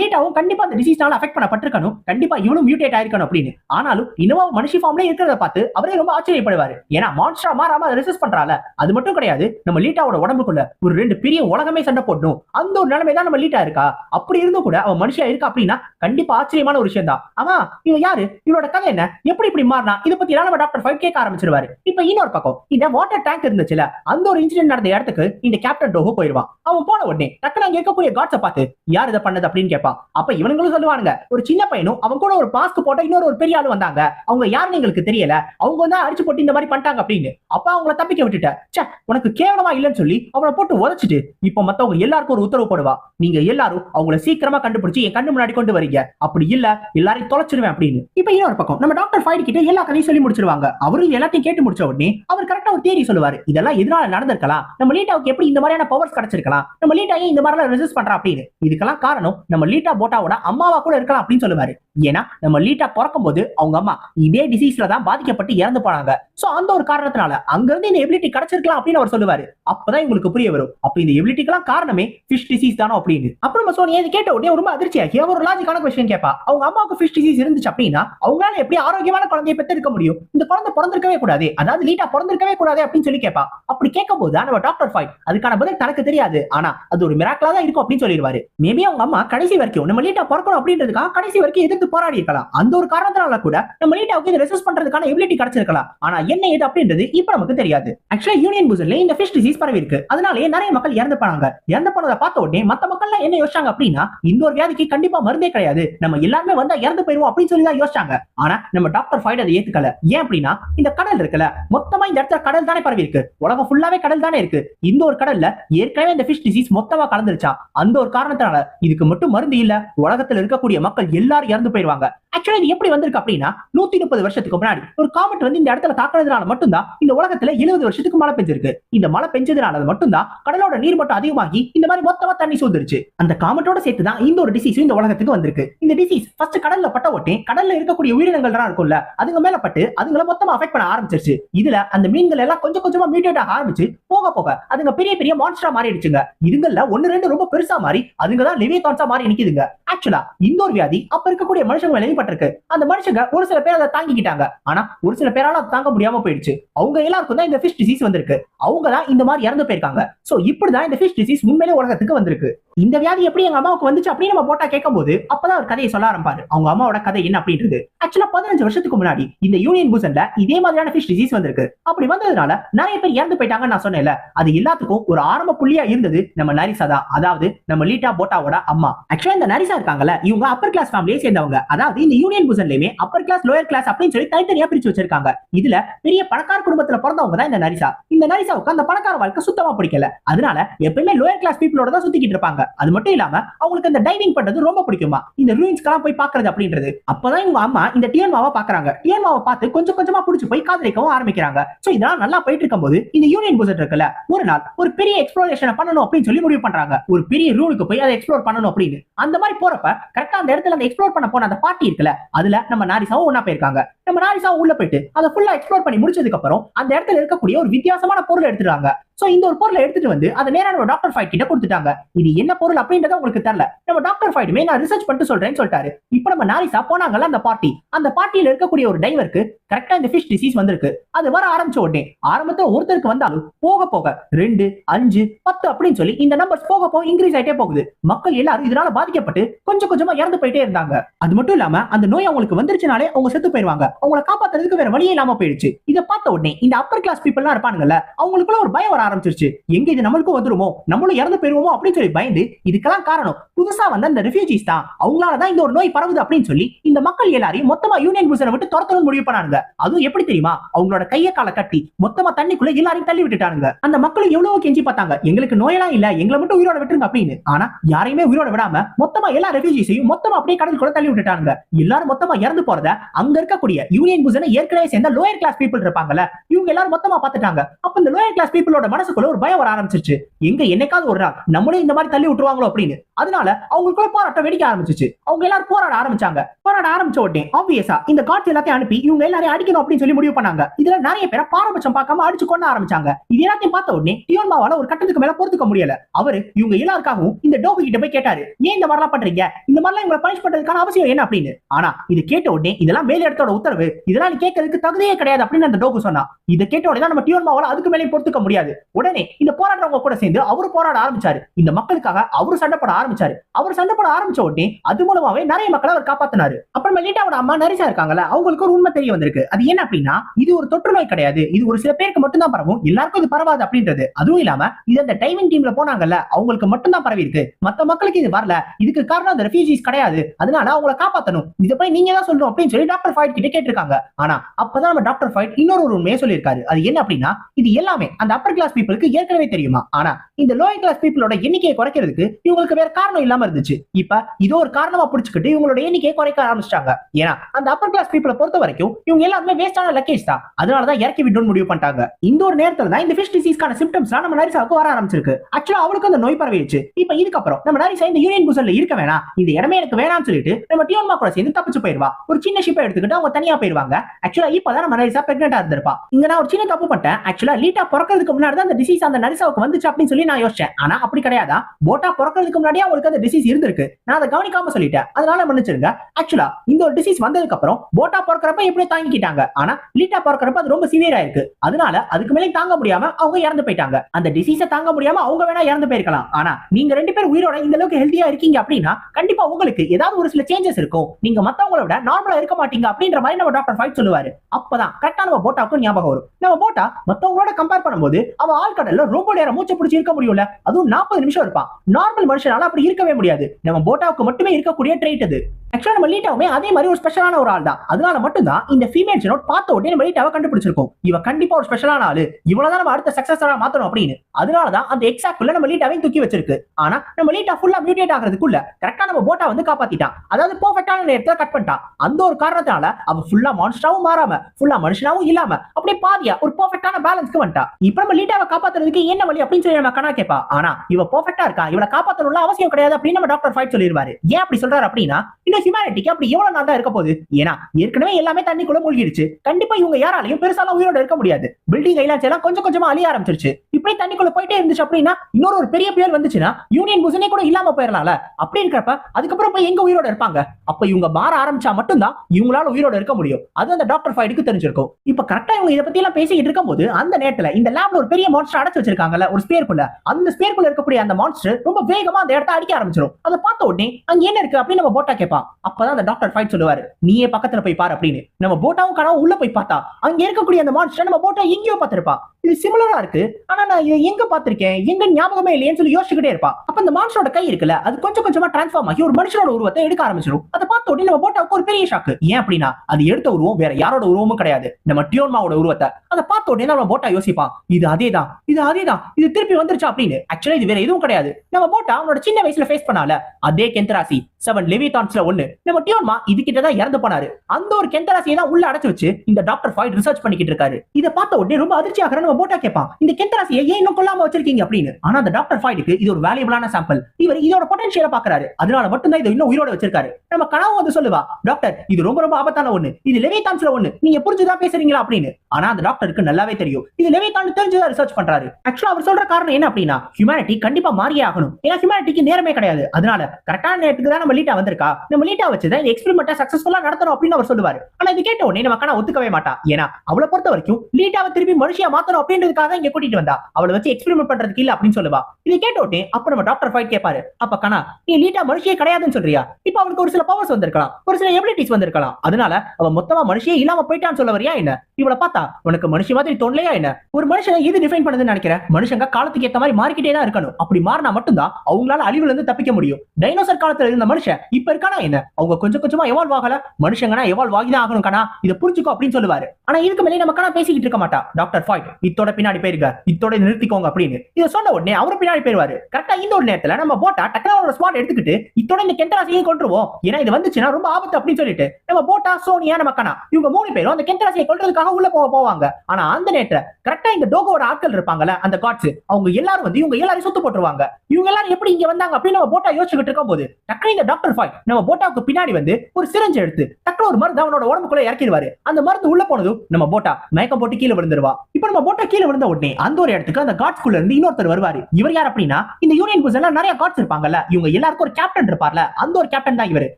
லேட்டாவும் கண்டிப்பா அந்த டிசீஸ்னால அஃபெக்ட் பண்ணப்பட்டிருக்கணும். கண்டிப்பா இவனும் மியூட்டேட் ஆயிருக்கணும் அப்படின்னு. ஆனாலும் இன்னமும் மனுஷி ஃபார்ம்ல இருக்கிறத பார்த்து அவரே ரொம்ப ஆச்சரியப்படுவாரு. ஏன்னா மான்ஸ்டரா மாறாம அதை ரெசிஸ்ட் பண்றால அது மட்டும் கிடையாது. நம்ம லீட்டாவோட உடம்புக்குள்ள ஒரு ரெண்டு பெரிய உலகமே சண்டை போடணும். அந்த ஒரு நிலைமை தான் நம்ம லீட்டா இருக்கா? அப்படி இருந்தும் கூட அவன் மனுஷியா இருக்கா அப்படின்னா கண்டிப்பா ஆச்சரியமான ஒரு விஷயம் தான் ஆமா இவன் யாரு? இவனோட கதை என்ன? எப்படி இப்படி மாறினா? இதை பத்தி நம்ம டாக்டர் ஃபைட் கேட்க ஆரம்பிச்சிருவாரு இப்ப இன்னொரு பக்கம் இந்த வாட்டர் டேங்க் இருந்துச்சுல அந்த ஒரு இன்சிடென்ட் நடந்த இடத்துக்கு இந்த கேப்டன் டோஹோ போயிருவான். அவன் போன உடனே டக்குனு அங்க இருக்கக்கூடிய காட்ஸை பார்த்து யார் இதை பண்ணது? அப்படின்னு கேட்பான். அப்ப இவனுங்களும் சொல்லுவானுங்க ஒரு சின்ன பையனும் அவன் கூட ஒரு மாஸ்க் போட்ட இன்னொரு ஒரு பெரிய ஆளு வந்தாங்க. அவங்க யாருன்னு எங்களுக்கு தெரியல. அவங்க வந்து அடிச்சு போட்டு இந்த மாதிரி பண்ணிட்டாங்க அப்படின்னு. அப்ப அவங்கள தப்பிக்க விட்டுட்ட. சே உனக்கு கேவலமா இல்லைன்னு சொல்லி அவனை போட்டு உதச்சிட்டு இப்ப மத்தவங்க எல்லாருக்கும் ஒரு உத்தரவு போடுவா. நீங்க எல்லாரும் அவங்கள சீக்கிரமா கண்டுபிடிச்சு என் கண்ணு முன்னாடி கொண்டு வரீங்க. அப்படி இல்ல எல்லாரையும் தொலைச்சிருவேன் அப்படின்னு. இப்ப இன்னொரு பக்கம் நம்ம டாக்டர் ஃபைட் கிட்ட எல்லா கதையும் சொல்லி முடிச்சிருவாங்க. அவரும் எல்லாத்தையும் கேட்டு முடிச்ச உடனே அவர் கரெக்டா ஒரு தேடி சொல்லுவாரு. இதெல்லாம் எதனால நடந்திருக்கலாம்? நம்ம லீட்டாவுக்கு எப்படி இந்த மாதிரியான பவர்ஸ் கிடைச்சிருக்கலாம்? நம்ம லீட்டா ஏன் இந்த மாதிரிலாம் ரெசிஸ்ட் பண்றா அப்படின்னு. இதுக்கெல்லாம் காரணம் நம்ம லீட்டா போட்டாவோட அம்மாவா கூட இருக்கலாம் அப்படின்னு சொல்லுவாரு. ஏன்னா நம்ம லீட்டா பிறக்கும் போது அவங்க அம்மா இதே டிசீஸ்ல தான் பாதிக்கப்பட்டு இறந்து போனாங்க. சோ அந்த ஒரு காரணத்தினால அங்க இருந்து இந்த எபிலிட்டி கிடைச்சிருக்கலாம் அப்படின்னு அவர் சொல்லுவாரு. அப்பதான் உங்களுக்கு புரிய வரும். அப்ப இந்த எபிலிட்டிக்கெல்லாம் காரணமே ஃபிஷ் டிசீஸ் தானோ அப்படின்னு. அப்புறம் நம்ம சோனியா இது கேட்ட உடனே ரொம்ப அதிர்ச்சியாகி அவர் ஒரு லாஜிக்கான கொஸ்டின் கேட்பா அவங்க அம்மாவுக்கு ஃபிஷ் டிசீஸ் இருந்துச்சு அப்படின்னா அவங்களால எப்படி ஆரோக்கியமான குழந்தையை இருக்க முடியும்? இந்த குழந்தை பிறந்திருக்கவே கூடாது. அதாவது லீட்டா பிறந்திருக்கவே கூடாது அப்படின்னு சொல்லி கேட்பா அப்படி கேட்கும் போது நம்ம டாக்டர் ஃபைட் அதுக்கான பதில் தனக்கு தெரியாது. ஆனா அது ஒரு மிராக்கலா தான் இருக்கும் அப்படின்னு சொல்லிடுவாரு. மேபி அவங்க அம்மா கடைசி வரைக்கும் நம்ம லீட்டா பிறக்கணும் அப்படின்றதுக்காக கடைசி வரைக்கும் எதிர்த்து போராடி இருக்கலாம் அந்த ஒரு காரணத்தினால கூட நம்ம லீட்டாவுக்கு இதை ரெசிஸ்ட் பண்றதுக்கான எபிலிட்டி கிடைச்சிருக்கலாம். ஆனா என்ன இது அப்படின்றது இப்ப நமக்கு தெரியாது. ஆக்சுவலா யூனியன் பூசன்ல இந்த ஃபிஷ் டிசீஸ் பரவி இருக்கு. அதனாலேயே நிறைய மக்கள் இறந்து போனாங்க. இறந்து போனதை பார்த்த உடனே மத்த மக்கள்லாம் என்ன யோசிச்சாங்க அப்படின்னா இந்த ஒரு வியாதிக்கு கண்டிப்பா மருந்தே கிடையாது. நம்ம எல்லாருமே வந்தா இறந்து போயிருவோம் அப்படின்னு சொல்லி தான் யோசிச்சாங்க. ஆனா நம்ம டாக்டர் ஃபைட் அதை ஏத்துக்கல. ஏன் அப்படின்னா இந்த கடல் இருக்குல்ல மொத்தமா இந்த இடத்துல கடல் தானே பரவி இருக்கு. உலகம் ஃபுல்லாவே கடல் தானே இருக்கு. இந்த ஒரு கடல்ல ஏற்கனவே இந்த ஃபிஷ் டிசீஸ் மொத்தமா கலந்துருச்சா? அந்த ஒரு காரணத்தினால இதுக்கு மட்டும் மருந்து இல்ல. உலகத்துல இருக்கக்கூடிய மக்கள் எல்லாரும் இறந்து போயிருவாங்க ஆக்சுவலா இது எப்படி வந்திருக்கு அப்படின்னா நூத்தி முப்பது வருஷத்துக்கு முன்னாடி ஒரு காமெட் வந்து இந்த இடத்துல தாக்குனதுனால மட்டும்தான் இந்த உலகத்துல எழுபது வருஷத்துக்கு மழை பெஞ்சிருக்கு. இந்த மழை பெஞ்சதுனால மட்டும்தான் கடலோட நீர் மட்டும் அதிகமாகி இந்த மாதிரி மொத்தமா தண்ணி சூழ்ந்துருச்சு. அந்த காமெட்டோட சேர்த்து தான் இந்த ஒரு டிசீஸும் இந்த உலகத்துக்கு வந்திருக்கு. இந்த டிசீஸ் ஃபர்ஸ்ட் கடல்ல பட்ட ஓட்டே கடல்ல இருக்கக்கூடிய உயிரினங்கள் தான் இருக்கும்ல. அதுங்க மேல பட்டு அதுங்களை மொத்தமா அஃபெக்ட் பண்ண ஆரம்பிச்சிருச்சு. இதுல அந்த மீன்கள் எல்லாம் கொஞ்சம் கொஞ்சமா மியூட்டேட் ஆரம்பிச்சு போக போக அதுங்க பெரிய பெரிய மான்ஸ்டரா மாறிடுச்சுங்க இதுங்கல்ல ஒன்னு ரெண்டு ரொம்ப பெருசா மாறி அதுங்க தான் லிவியகான்ஸா மாறி நிக்குதுங்க. ஆக்சுவலா இந்த ஒரு வியாதி அப்ப இருக்கக்கூடிய மனுஷங்க வெளிப்பட்டிருக்கு அந்த மனுஷங்க ஒரு சில பேர் அதை தாங்கிக்கிட்டாங்க. ஆனா ஒரு சில பேரால அதை தாங்க முடியாம போயிடுச்சு. அவங்க எல்லாருக்கும் தான் இந்த ஃபிஷ் டிசீஸ் வந்திருக்கு. அவங்க தான் இந்த மாதிரி இறந்து போயிருக்காங்க. சோ இப்படிதான் இந்த ஃபிஷ் டிசீஸ் உண்மையிலே உலகத்துக்கு வந்திருக்கு. இந்த வியாதி எப்படி எங்க அம்மாவுக்கு வந்துச்சு அப்படின்னு நம்ம போட்டா கேட்கும்போது அப்பதான் ஒரு கதையை சொல்ல ஆரம்பாரு அவங்க அம்மாவோட கதை என்ன அப்படின்றது. ஆக்சுவலா பதினஞ்சு வருஷத்துக்கு முன்னாடி இந்த யூனியன் பூசன்ல இதே மாதிரியான ஃபிஷ் டிசீஸ் வந்திருக்கு. அப்படி வந்ததுனால நிறைய பேர் இறந்து போயிட்டாங்கன்னு நான் சொன்னேன்ல. அது எல்லாத்துக்கும் ஒரு ஆரம்ப புள்ளியா இருந்தது நம்ம நரிசா தான். அதாவது நம்ம லீட்டா போட்டாவோட அம்மா. ஆக்சுவலா இந்த நரிசா இருக்காங்கல்ல இவங்க அப்பர் கிளாஸ் ஃபேமிலியை சேர்ந்தவங்க. அதாவது இந்த யூனியன் பூசன்லயுமே அப்பர் கிளாஸ் லோயர் கிளாஸ் அப்படின்னு சொல்லி தனித்தனியா பிரிச்சு வச்சிருக்காங்க. இதுல பெரிய பணக்கார குடும்பத்துல பிறந்தவங்க தான் இந்த நரிசா. இந்த நரிசாவுக்கு அந்த பணக்கார வாழ்க்கை சுத்தமா பிடிக்கல. அதனால எப்பயுமே லோயர் கிளாஸ் பீப்புளோட தான் சுத்திக்கிட்டு இருப்பாங்க. அது மட்டும் இல்லாம அவங்களுக்கு அந்த டைவிங் பண்றது ரொம்ப பிடிக்குமா? இந்த ரூயின்ஸ்க்கெல்லாம் போய் பாக்குறது அப்படின்றது. அப்பதான் இவங்க அம்மா இந்த டிஎன்மாவை பாக்குறாங்க டிஎன்மாவை பார்த்து கொஞ்சம் கொஞ்சமா புடிச்சு போய் காதலிக்கவும் ஆரம்பிக்கிறாங்க. சோ இதெல்லாம் நல்லா போயிட்டு இருக்கும்போது இந்த யூனியன் பூசட் இருக்குல்ல ஒரு நாள் ஒரு பெரிய எக்ஸ்ப்ளோரேஷனை பண்ணணும் அப்படின்னு சொல்லி முடிவு பண்றாங்க. ஒரு பெரிய ரூலுக்கு போய் அதை எக்ஸ்ப்ளோர் பண்ணணும் அப்படின்னு. அந்த மாதிரி போறப்ப கரெக்டா அந்த இடத்துல அந்த எக்ஸ்ப்ளோர் பண்ண போன அந்த பாட்டி இருக்குல்ல அதுல நம்ம நாரிசாவும் ஒன்னா போயிருக்காங்க. நம்ம நாரிசாவும் உள்ள போயிட்டு அதை ஃபுல்லா எக்ஸ்ப்ளோர் பண்ணி முடிச்சதுக்கு அப்புறம் அந்த இடத்துல இருக்கக்கூடிய ஒரு வித்தியாசமான பொருள் எடுத்துட்டாங்க சோ இந்த ஒரு பொருளை எடுத்துட்டு வந்து அதை நேரா நம்ம டாக்டர் ஃபைட் கிட்ட கொடுத்துட்டாங்க. இது என்ன பொருள் அப்படின்றத உங்களுக்கு தெரியல. நம்ம டாக்டர் ஃபைட்டுமே நான் ரிசர்ச் பண்ணிட்டு சொல்றேன்னு சொல்லிட்டாரு. இப்ப நம்ம நாரிசா போனாங்கல்ல அந்த பார்ட்டி அந்த பார்ட்டியில இருக்கக்கூடிய ஒரு டைவருக்கு கரெக்டா இந்த ஃபிஷ் டிசீஸ் வந்திருக்கு. அது வர ஆரம்பிச்ச உடனே ஆரம்பத்துல ஒருத்தருக்கு வந்தாலும் போக போக ரெண்டு அஞ்சு பத்து அப்படின்னு சொல்லி இந்த நம்பர்ஸ் போக போக இன்க்ரீஸ் ஆயிட்டே போகுது. மக்கள் எல்லாரும் இதனால பாதிக்கப்பட்டு கொஞ்சம் கொஞ்சமா இறந்து போயிட்டே இருந்தாங்க. அது மட்டும் இல்லாம அந்த நோய் அவங்களுக்கு வந்துருச்சுனாலே அவங்க செத்து போயிருவாங்க அவங்கள காப்பாத்துறதுக்கு வேற வழியே இல்லாம போயிடுச்சு. இதை பார்த்த உடனே இந்த அப்பர் கிளாஸ் பீப்புள்லாம் இருப்பானுங்கல்ல அவங்களுக்குள்ள ஒரு பயம் வர ஆரம்பிச்சிருச்சு. எங்க இது நம்மளுக்கும் வந்துருமோ? நம்மளும் இறந்து போயிருவோமோ? அப்படின்னு சொல்லி பயந்து இதுக்கெல்லாம் காரணம் புதுசா வந்த அந்த ரெஃப்யூஜிஸ் தான். அவங்களாலதான் இந்த ஒரு நோய் பரவுது அப்படின்னு சொல்லி இந்த மக்கள் எல்லாரையும் மொத்தமா யூனியன் பூசனை விட்டு துரத்தணும் முடிவு பண்ணாங்க அதுவும் எப்படி தெரியுமா? அவங்களோட கைய கால கட்டி மொத்தமா தண்ணிக்குள்ள எல்லாரையும் தள்ளி விட்டுட்டானுங்க. அந்த மக்களும் எவ்வளவு கெஞ்சி பார்த்தாங்க. எங்களுக்கு நோயெல்லாம் இல்ல எங்களை மட்டும் உயிரோட விட்டுருங்க அப்படின்னு. ஆனா யாரையுமே உயிரோட விடாம மொத்தமா எல்லா ரெஃப்யூஜிஸையும் மொத்தமா அப்படியே கடலுக்குள்ள தள்ளி விட்டுட்டாங்க எல்லாரும் மொத்தமா இறந்து போறத அங்க இருக்கக்கூடிய யூனியன் பூசனை ஏற்கனவே சேர்ந்த லோயர் கிளாஸ் பீப்புள் இருப்பாங்கல்ல இவங்க எல்லாரும் மொத்தமா பாத்துட்டாங்க அப்ப இந்த லோயர் கிளாஸ் பீப்புளோட மனசுக்குள்ள ஒரு பயம் வர ஆரம்பிச்சிருச்சு. எங்க என்னைக்காவது ஒரு நாள் நம்மளே இந்த மாதிரி தள்ளி விட்டுருவாங்களோ அப்படின்னு. அதனால அவங்களுக்குள்ள போராட்டம் வெடிக்க ஆரம்பிச்சிச்சு. அவங்க எல்லாரும் போராட ஆரம்பிச்சாங்க. போராட ஆரம்பிச்ச உடனே ஆப்வியஸா இந்த காட்சி எல்லாத்தையும் அனுப்பி இவங்க எல்லாரையும் அடிக்கணும் அப்படின்னு சொல்லி முடிவு பண்ணாங்க. இதுல நிறைய பேரை பாரபட்சம் பார்க்காம அடிச்சு கொண்டு ஆரம்பிச்சாங்க. இது எல்லாத்தையும் பார்த்த உடனே டியோன்மாவால ஒரு கட்டத்துக்கு மேல பொறுத்துக்க முடியல. அவரு இவங்க எல்லாருக்காகவும் இந்த டோகு கிட்ட போய் கேட்டாரு ஏன் இந்த மாதிரிலாம் பண்றீங்க? இந்த மாதிரிலாம் இவங்களை பனிஷ் பண்றதுக்கான அவசியம் என்ன? அப்படின்னு. ஆனா இது கேட்ட உடனே இதெல்லாம் மேல இடத்தோட உத்தரவு. இதெல்லாம் நீ கேட்கறதுக்கு தகுதியே கிடையாது அப்படின்னு அந்த டோகு சொன்னா இதை கேட்ட உடனே நம்ம டியோன்மாவால அதுக்கு மேலே பொறுத்துக்க முடியாது. உடனே இந்த போராடுறவங்க கூட சேர்ந்து அவரு போராட ஆரம்பிச்சாரு. இந்த மக்களுக்காக அவரு சண்டைப்பட ஆரம்பிச்சாரு. அவர் சண்டை போட ஆரம்பிச்ச உடனே அது மூலமாவே நிறைய மக்களை அவர் காப்பாத்தினாரு. அப்புறமா லீட்டாவோட அம்மா நரிசா இருக்காங்கல்ல அவங்களுக்கு ஒரு உண்மை தெரிய வந்திருக்கு. அது என்ன அப்படின்னா இது ஒரு தொற்று நோய் கிடையாது. இது ஒரு சில பேருக்கு மட்டும்தான் பரவும். எல்லாருக்கும் இது பரவாது அப்படின்றது. அதுவும் இல்லாம இது அந்த டைமிங் டீம்ல போனாங்கல்ல அவங்களுக்கு மட்டும்தான் பரவி இருக்கு. மத்த மக்களுக்கு இது வரல. இதுக்கு காரணம் அந்த ரெஃப்யூஜிஸ் கிடையாது. அதனால அவங்கள காப்பாத்தணும். இதை போய் நீங்க தான் சொல்லணும் அப்படின்னு சொல்லி டாக்டர் ஃபைட் கிட்ட கேட்டிருக்காங்க. ஆனா அப்பதான் நம்ம டாக்டர் ஃபைட் இன்னொரு ஒரு உண்மையை சொல்லியிருக்காரு. அது என்ன அப்படின்னா இது எல்லாமே அந்த அப்பர் கிளாஸ் பீப்புளுக்கு ஏற்கனவே தெரியுமா? ஆனா இந்த லோயர் கிளாஸ் பீப்புளோட எண்ணிக்கையை குறைக்கிறதுக்கு இவங்களுக்கு வேற காரணம் இல்லாம இருந்துச்சு. இப்ப இதோ ஒரு காரணமா புடிச்சுக்கிட்டு இவங்களோட எண்ணிக்கையை குறைக்க ஆரம்பிச்சிட்டாங்க. ஏன்னா அந்த அப்பர் கிளாஸ் பீப்புளை பொறுத்த வரைக்கும் இவங்க எல்லாருமே வேஸ்டான லக்கேஜ் தான். அதனாலதான் இறக்கி விடணும்னு முடிவு பண்ணிட்டாங்க. இந்த ஒரு நேரத்துல தான் இந்த ஃபிஷ் டிசீஸ்க்கான சிம்டம்ஸ் நம்ம நரிசாவுக்கு வர ஆரம்பிச்சிருக்கு. ஆக்சுவலா அவளுக்கு அந்த நோய் பரவிடுச்சு. இப்ப இதுக்கப்புறம் நம்ம நரிசா இந்த யூனியன் பூசல்ல இருக்க வேணாம். இந்த இடமே எனக்கு வேணாம்னு சொல்லிட்டு நம்ம டியோன்மா கூட சேர்ந்து தப்பிச்சு போயிருவா ஒரு சின்ன ஷிப்பை எடுத்துக்கிட்டு அவங்க தனியா போயிருவாங்க ஆக்சுவலா இப்பதான் நம்ம நரிசா பிரெக்னெண்டா இருந்திருப்பா. இங்க நான் ஒரு சின்ன தப்பு பண்ணிட்டேன் ஆக்சுவலா லீட்டா பிறக்கிறதுக்கு முன்னாடி தான் அந்த டிசீஸ் அந்த நரிசாவுக்கு வந்துச்சு அப்படின்னு சொல்லி நான் யோசிச்சேன். ஆனா அப்படி கிடையாதா? போட்டா பிறக்கிறதுக்கு முன்னாடியே அவங்களுக்கு அந்த டிசீஸ் இருந்திருக்கு? நான் அதை கவனிக்காம சொல்லிட்டேன். அதனால மன்னிச்சிருங்க ஆக்சுவலா இந்த ஒரு டிசீஸ் வந்ததுக்கு அப்புறம் போட்டா பிறக்கிறப்ப எப்படியோ தாங்கிக்கிட்டாங்க? ஆனா லீட்டா பிறக்கிறப்ப அது ரொம்ப சிவியரா இருக்கு அதனால அதுக்கு மேலே தாங்க முடியாம அவங்க இறந்து போயிட்டாங்க. அந்த டிசீஸை தாங்க முடியாம அவங்க வேணா இறந்து போயிருக்கலாம். ஆனா நீங்க ரெண்டு பேரும் உயிரோட இந்த அளவுக்கு ஹெல்த்தியா இருக்கீங்க அப்படின்னா கண்டிப்பா உங்களுக்கு ஏதாவது ஒரு சில சேஞ்சஸ் இருக்கும். நீங்க மத்தவங்கள விட நார்மலா இருக்க மாட்டீங்க அப்படின்ற மாதிரி நம்ம டாக்டர் ஃபைட் சொல்லுவாரு. அப்பதான் கரெக்டா நம்ம போட்டாக்கும் ஞாபகம் வரும். நம்ம போட்டா மத்தவங்களோட கம்பேர் பண்ணும்போது அவன் ஆழ்கடல்ல ரொம்ப நேரம் மூச்சை பிடிச்சி இருக்க முடியல அதுவும் நாற்பது நிமிஷம் இருப்பான். நார்மல் மனுஷனால அப்படி இருக்கவே முடியாது. நம்ம போட்டாவுக்கு மட்டுமே இருக்கக்கூடிய ட்ரைட் அது. ஆக்சுவலா நம்ம லீட்டாவுமே அதே மாதிரி ஒரு ஸ்பெஷலான ஒரு ஆள் தான். அதனால மட்டும்தான் இந்த ஃபீமேல் ஜெனோட் பார்த்த உடனே நம்ம லீட்டாவை கண்டுபிடிச்சிருக்கோம். இவ கண்டிப்பா ஒரு ஸ்பெஷலான ஆளு. இவ்வளவுதான் நம்ம அடுத்த சக்சஸரா மாத்தணும் அப்படின்னு. அதனால தான் அந்த எக்ஸாக்ட்ல நம்ம லீட்டாவையும் தூக்கி வச்சிருக்கு. ஆனா நம்ம லீட்டா ஃபுல்லா மியூட்டேட் ஆகிறதுக்குள்ள கரெக்டா நம்ம போட்டா வந்து காப்பாத்திட்டான். அதாவது பெர்ஃபெக்டான நேரத்துல கட் பண்ணிட்டான். அந்த ஒரு காரணத்தினால அவ ஃபுல்லா மான்ஸ்டராவும் மாறாம ஃபுல்லா மனுஷனாவும் இல்லாம அப்படியே பாதியா ஒரு பெர்ஃபெக்டான பேலன்ஸ்க்கு வந்துட்டா. இப்ப நம்ம லீட்டாவை காப்பாத்துறதுக்கு என்ன வழி அப்படின்னு சொல்லி நம்ம கணா கேட்பா. ஆனா இவ பெர்ஃபெக்டா இருக்கா? இவளை காப்பாத்தணும்ல அவசியம் கிடையாது அப்படின்னு நம்ம டாக்டர் ஃபைட் சொல்லிடுவாரு. ஏன் அப்படி சொல்றாரு அப்படின்னா இந்த ஹியூமனிட்டிக்கு அப்படி எவ்வளவு நாள் தான் இருக்க போகுது? ஏன்னா ஏற்கனவே எல்லாமே தண்ணிக்குள்ள மூழ்கிடுச்சு. கண்டிப்பா இவங்க யாராலையும் பெருசாலாம் உயிரோட இருக்க முடியாது. பில்டிங் ஐலாண்ட்ஸ் எல்லாம் கொஞ்சம் கொஞ்சமா அழிய ஆரம்பிச்சிருச்சு. இப்படி தண்ணிக்குள்ள போயிட்டே இருந்துச்சு அப்படின்னா இன்னொரு ஒரு பெரிய புயல் வந்துச்சுன்னா யூனியன் புசனே கூட இல்லாம போயிடலாம்ல? அப்படி இருக்கிறப்ப அதுக்கப்புறம் போய் எங்க உயிரோட இருப்பாங்க? அப்ப இவங்க மாற ஆரம்பிச்சா மட்டும்தான் இவங்களால உயிரோட இருக்க முடியும். அது அந்த டாக்டர் ஃபைடுக்கு தெரிஞ்சிருக்கும். இப்ப கரெக்டா இவங்க இதை பத்தி எல்லாம் பேசிக்கிட்டு இருக்கும்போது அந்த நேரத்துல இந்த லேப்ல ஒரு பெரிய மான்ஸ்டர் அடைச்சு வச்சிருக்காங்கல்ல ஒரு ஸ்பேர்க்குள்ள அந்த ஸ்பேர்க்குள்ள இருக்கக்கூடிய அந்த மான்ஸ்டர் ரொம்ப வேகமா அந்த இடத்த அடிக்க ஆரம்பிச்சிடும் அதை பார்த்த உடனே அங்க என்ன இருக்கு அப்படின்னு நம்ம போட்டா இருப்பான் அப்பதான் அந்த டாக்டர் ஃபைட் சொல்லுவாரு. நீயே பக்கத்துல போய் பாரு அப்படின்னு. நம்ம போட்டாவும் கனவும் உள்ள போய் பார்த்தா அங்க இருக்கக்கூடிய அந்த மான்ஸ்டர் நம்ம போட்டா எங்கேயோ பார்த்திருப்பா. இது சிமிலரா இருக்கு. ஆனா நான் இதை எங்க பாத்திருக்கேன் எங்க ஞாபகமே இல்லையேன்னு சொல்லி யோசிச்சுக்கிட்டே இருப்பா. அப்ப அந்த மான்ஸ்டரோட கை இருக்குல்ல அது கொஞ்சம் கொஞ்சமா டிரான்ஸ்ஃபார்ம் ஆகி ஒரு மனுஷனோட உருவத்தை எடுக்க ஆரம்பிச்சிடும் அதை பார்த்த உடனே நம்ம போட்டாவுக்கு ஒரு பெரிய ஷாக்கு ஏன் அப்படின்னா அது எடுத்த உருவம் வேற யாரோட உருவமும் கிடையாது. நம்ம டியோன்மாவோட உருவத்தை. அதை பார்த்த உடனே நம்ம போட்டா யோசிப்பான். இது அதேதான் இது அதேதான் இது திருப்பி வந்துருச்சா அப்படின்னு. ஆக்சுவலா இது வேற எதுவும் கிடையாது. நம்ம போட்டா அவனோட சின்ன வயசுல ஃபேஸ் பண்ணால அதே கெந்தராசி செவன் லெவிதான்ஸ்ல ஒண்ணு. நம்ம டியோன்மா இது கிட்டதான் இறந்து போனாரு. அந்த ஒரு கெண்டராசியை தான் உள்ள அடைச்சு வச்சு இந்த டாக்டர் ஃபைட் ரிசர்ச் பண்ணிக்கிட்டு இருக்காரு. இதை பார்த்த உடனே ரொம்ப அதிர்ச்சி ஆகிற நம்ம போட்டா கேட்பான் இந்த கெண்டராசியை ஏன் இன்னும் கொல்லாம வச்சிருக்கீங்க? அப்படின்னு. ஆனா அந்த டாக்டர் ஃபாய்டுக்கு இது ஒரு வேல்யூபிளான சாம்பிள் இவர் இதோட பொட்டன்ஷியலை பாக்குறாரு அதனால மட்டும்தான் இதை இன்னும் உயிரோட வச்சிருக்காரு. நம்ம கனவு வந்து சொல்லுவா டாக்டர் இது ரொம்ப ரொம்ப ஆபத்தான ஒண்ணு. இது லெவிதான்ஸ்ல ஒண்ணு. நீங்க புரிஞ்சுதான் பேசுறீங்களா? அப்படின்னு. ஆனா அந்த டாக்டருக்கு நல்லாவே தெரியும். இது லெவிதான் தெரிஞ்சுதான் ரிசர்ச் பண்றாரு. ஆக்சுவலா அவர் சொல்ற காரணம் என்ன அப்படின்னா ஹியூமனிட்டி கண்டிப்பா மாறியே ஆகணும். ஏன்னா ஹியூமனிட்டிக்கு நேரமே கிடையாது. அதனால கரெக்டான நேரத்துக்கு தான் நம்ம லீட்டா வந்திருக்கா. நம்ம லேட்டா வச்சுதான் இந்த எக்ஸ்பெரிமெண்ட்டை சக்சஸ்ஃபுல்லா நடத்தணும் அப்படின்னு அவர் சொல்லுவாரு. ஆனா இது கேட்ட உடனே நம்ம கணா ஒத்துக்கவே மாட்டா. ஏன்னா அவளை பொறுத்த வரைக்கும் லீட்டாவை திருப்பி மனுஷியா மாத்தணும் அப்படின்றதுக்காக இங்க கூட்டிட்டு வந்தா. அவளை வச்சு எக்ஸ்பெரிமெண்ட் பண்றதுக்கு இல்ல அப்படின்னு சொல்லுவா. இது கேட்ட உடனே அப்ப நம்ம டாக்டர் ஃபைட் கேட்பாரு அப்ப கணா நீ லீட்டா மனுஷியே கிடையாதுன்னு சொல்றியா? இப்ப அவளுக்கு ஒரு சில பவர்ஸ் வந்திருக்கலாம். ஒரு சில எபிலிட்டிஸ் வந்திருக்கலாம். அதனால அவ மொத்தமா மனுஷியே இல்லாம போயிட்டான்னு சொல்ல வரியா என்ன? இவளை பார்த்தா உனக்கு மனுஷ மாதிரி தோணலையா என்ன? ஒரு மனுஷன் எது டிஃபைன் பண்ணதுன்னு நினைக்கிறேன்? மனுஷங்க காலத்துக்கு ஏத்த மாதிரி மாறிக்கிட்டே தான் இருக்கணும். அப்படி மாறினா மட்டும்தான் அவங்களால அழிவுல இருந்து தப்பிக்க முடியும். டைனோசர் காலத்துல இருந்த மனுஷன் இப்ப இருக்கானா என்ன? அவங்க கொஞ்சம் கொஞ்சமா எவால்வ் ஆகல. மனுஷங்கன்னா எவால்வ் ஆகிதான் ஆகணும் கணா இதை புரிஞ்சுக்கோ அப்படின்னு சொல்லுவாரு. ஆனா இதுக்கு மேலே நம்ம கணா பேசிக்கிட்டு இருக்க மாட்டா. டாக்டர் ஃபைட் இத்தோட பின்னாடி போயிருங்க. இத்தோட நிறுத்திக்கோங்க அப்படின்னு. இதை சொன்ன உடனே அவர் பின்னாடி போயிருவாரு. கரெக்டா இந்த ஒரு நேரத்துல நம்ம போட்டா டக்குனு ஸ்பாட் எடுத்துக்கிட்டு இத்தோட இந்த கெந்தராசியையும் கொண்டுருவோம் ஏன்னா இது வந்துச்சுன்னா ரொம்ப ஆபத்து அப்படின்னு சொல்லிட்டு நம்ம போட்டா சோனியா நம்ம கணா இவங்க மூணு பேரும் அந்த கெண்டராசியை கொள்றதுக்காக உள்ள போக போவாங்க. ஆனா அந்த நேரத்துல கரெக்டா இந்த டோகோட ஆட்கள் இருப்பாங்கல்ல அந்த காட்ஸ் அவங்க எல்லாரும் வந்து இவங்க எல்லாரும் சுத்து போட்டுருவாங்க. இவங்க எல்லாரும் எப்படி இங்க வந்தாங்க அப்படின்னு நம்ம போட்டா யோசிச்சுக்கிட்டு இருக்கும் போது டக்குனு இந்த டாக்டர் ஃபாய் நம்ம போட்டாவுக்கு பின்னாடி வந்து ஒரு சிரஞ்சு எடுத்து டக்குனு ஒரு மருந்து அவனோட உடம்புக்குள்ள இறக்கிடுவாரு. அந்த மருந்து உள்ள போனதும் நம்ம போட்டா மயக்கம் போட்டு கீழே விழுந்துருவா. இப்ப நம்ம போட்டா கீழே விழுந்த உடனே அந்த ஒரு இடத்துக்கு அந்த காட்ஸ்குள்ள இருந்து இன்னொருத்தர் வருவாரு. இவர் யார் அப்படின்னா இந்த யூனியன் புஸ் எல்லாம் நிறைய காட்ஸ் இருப்பாங்கல்ல இவங்க எல்லாருக்கும் ஒரு கேப்டன் இருப்பார்ல அந்த ஒரு கேப்டன் தான் இவர்.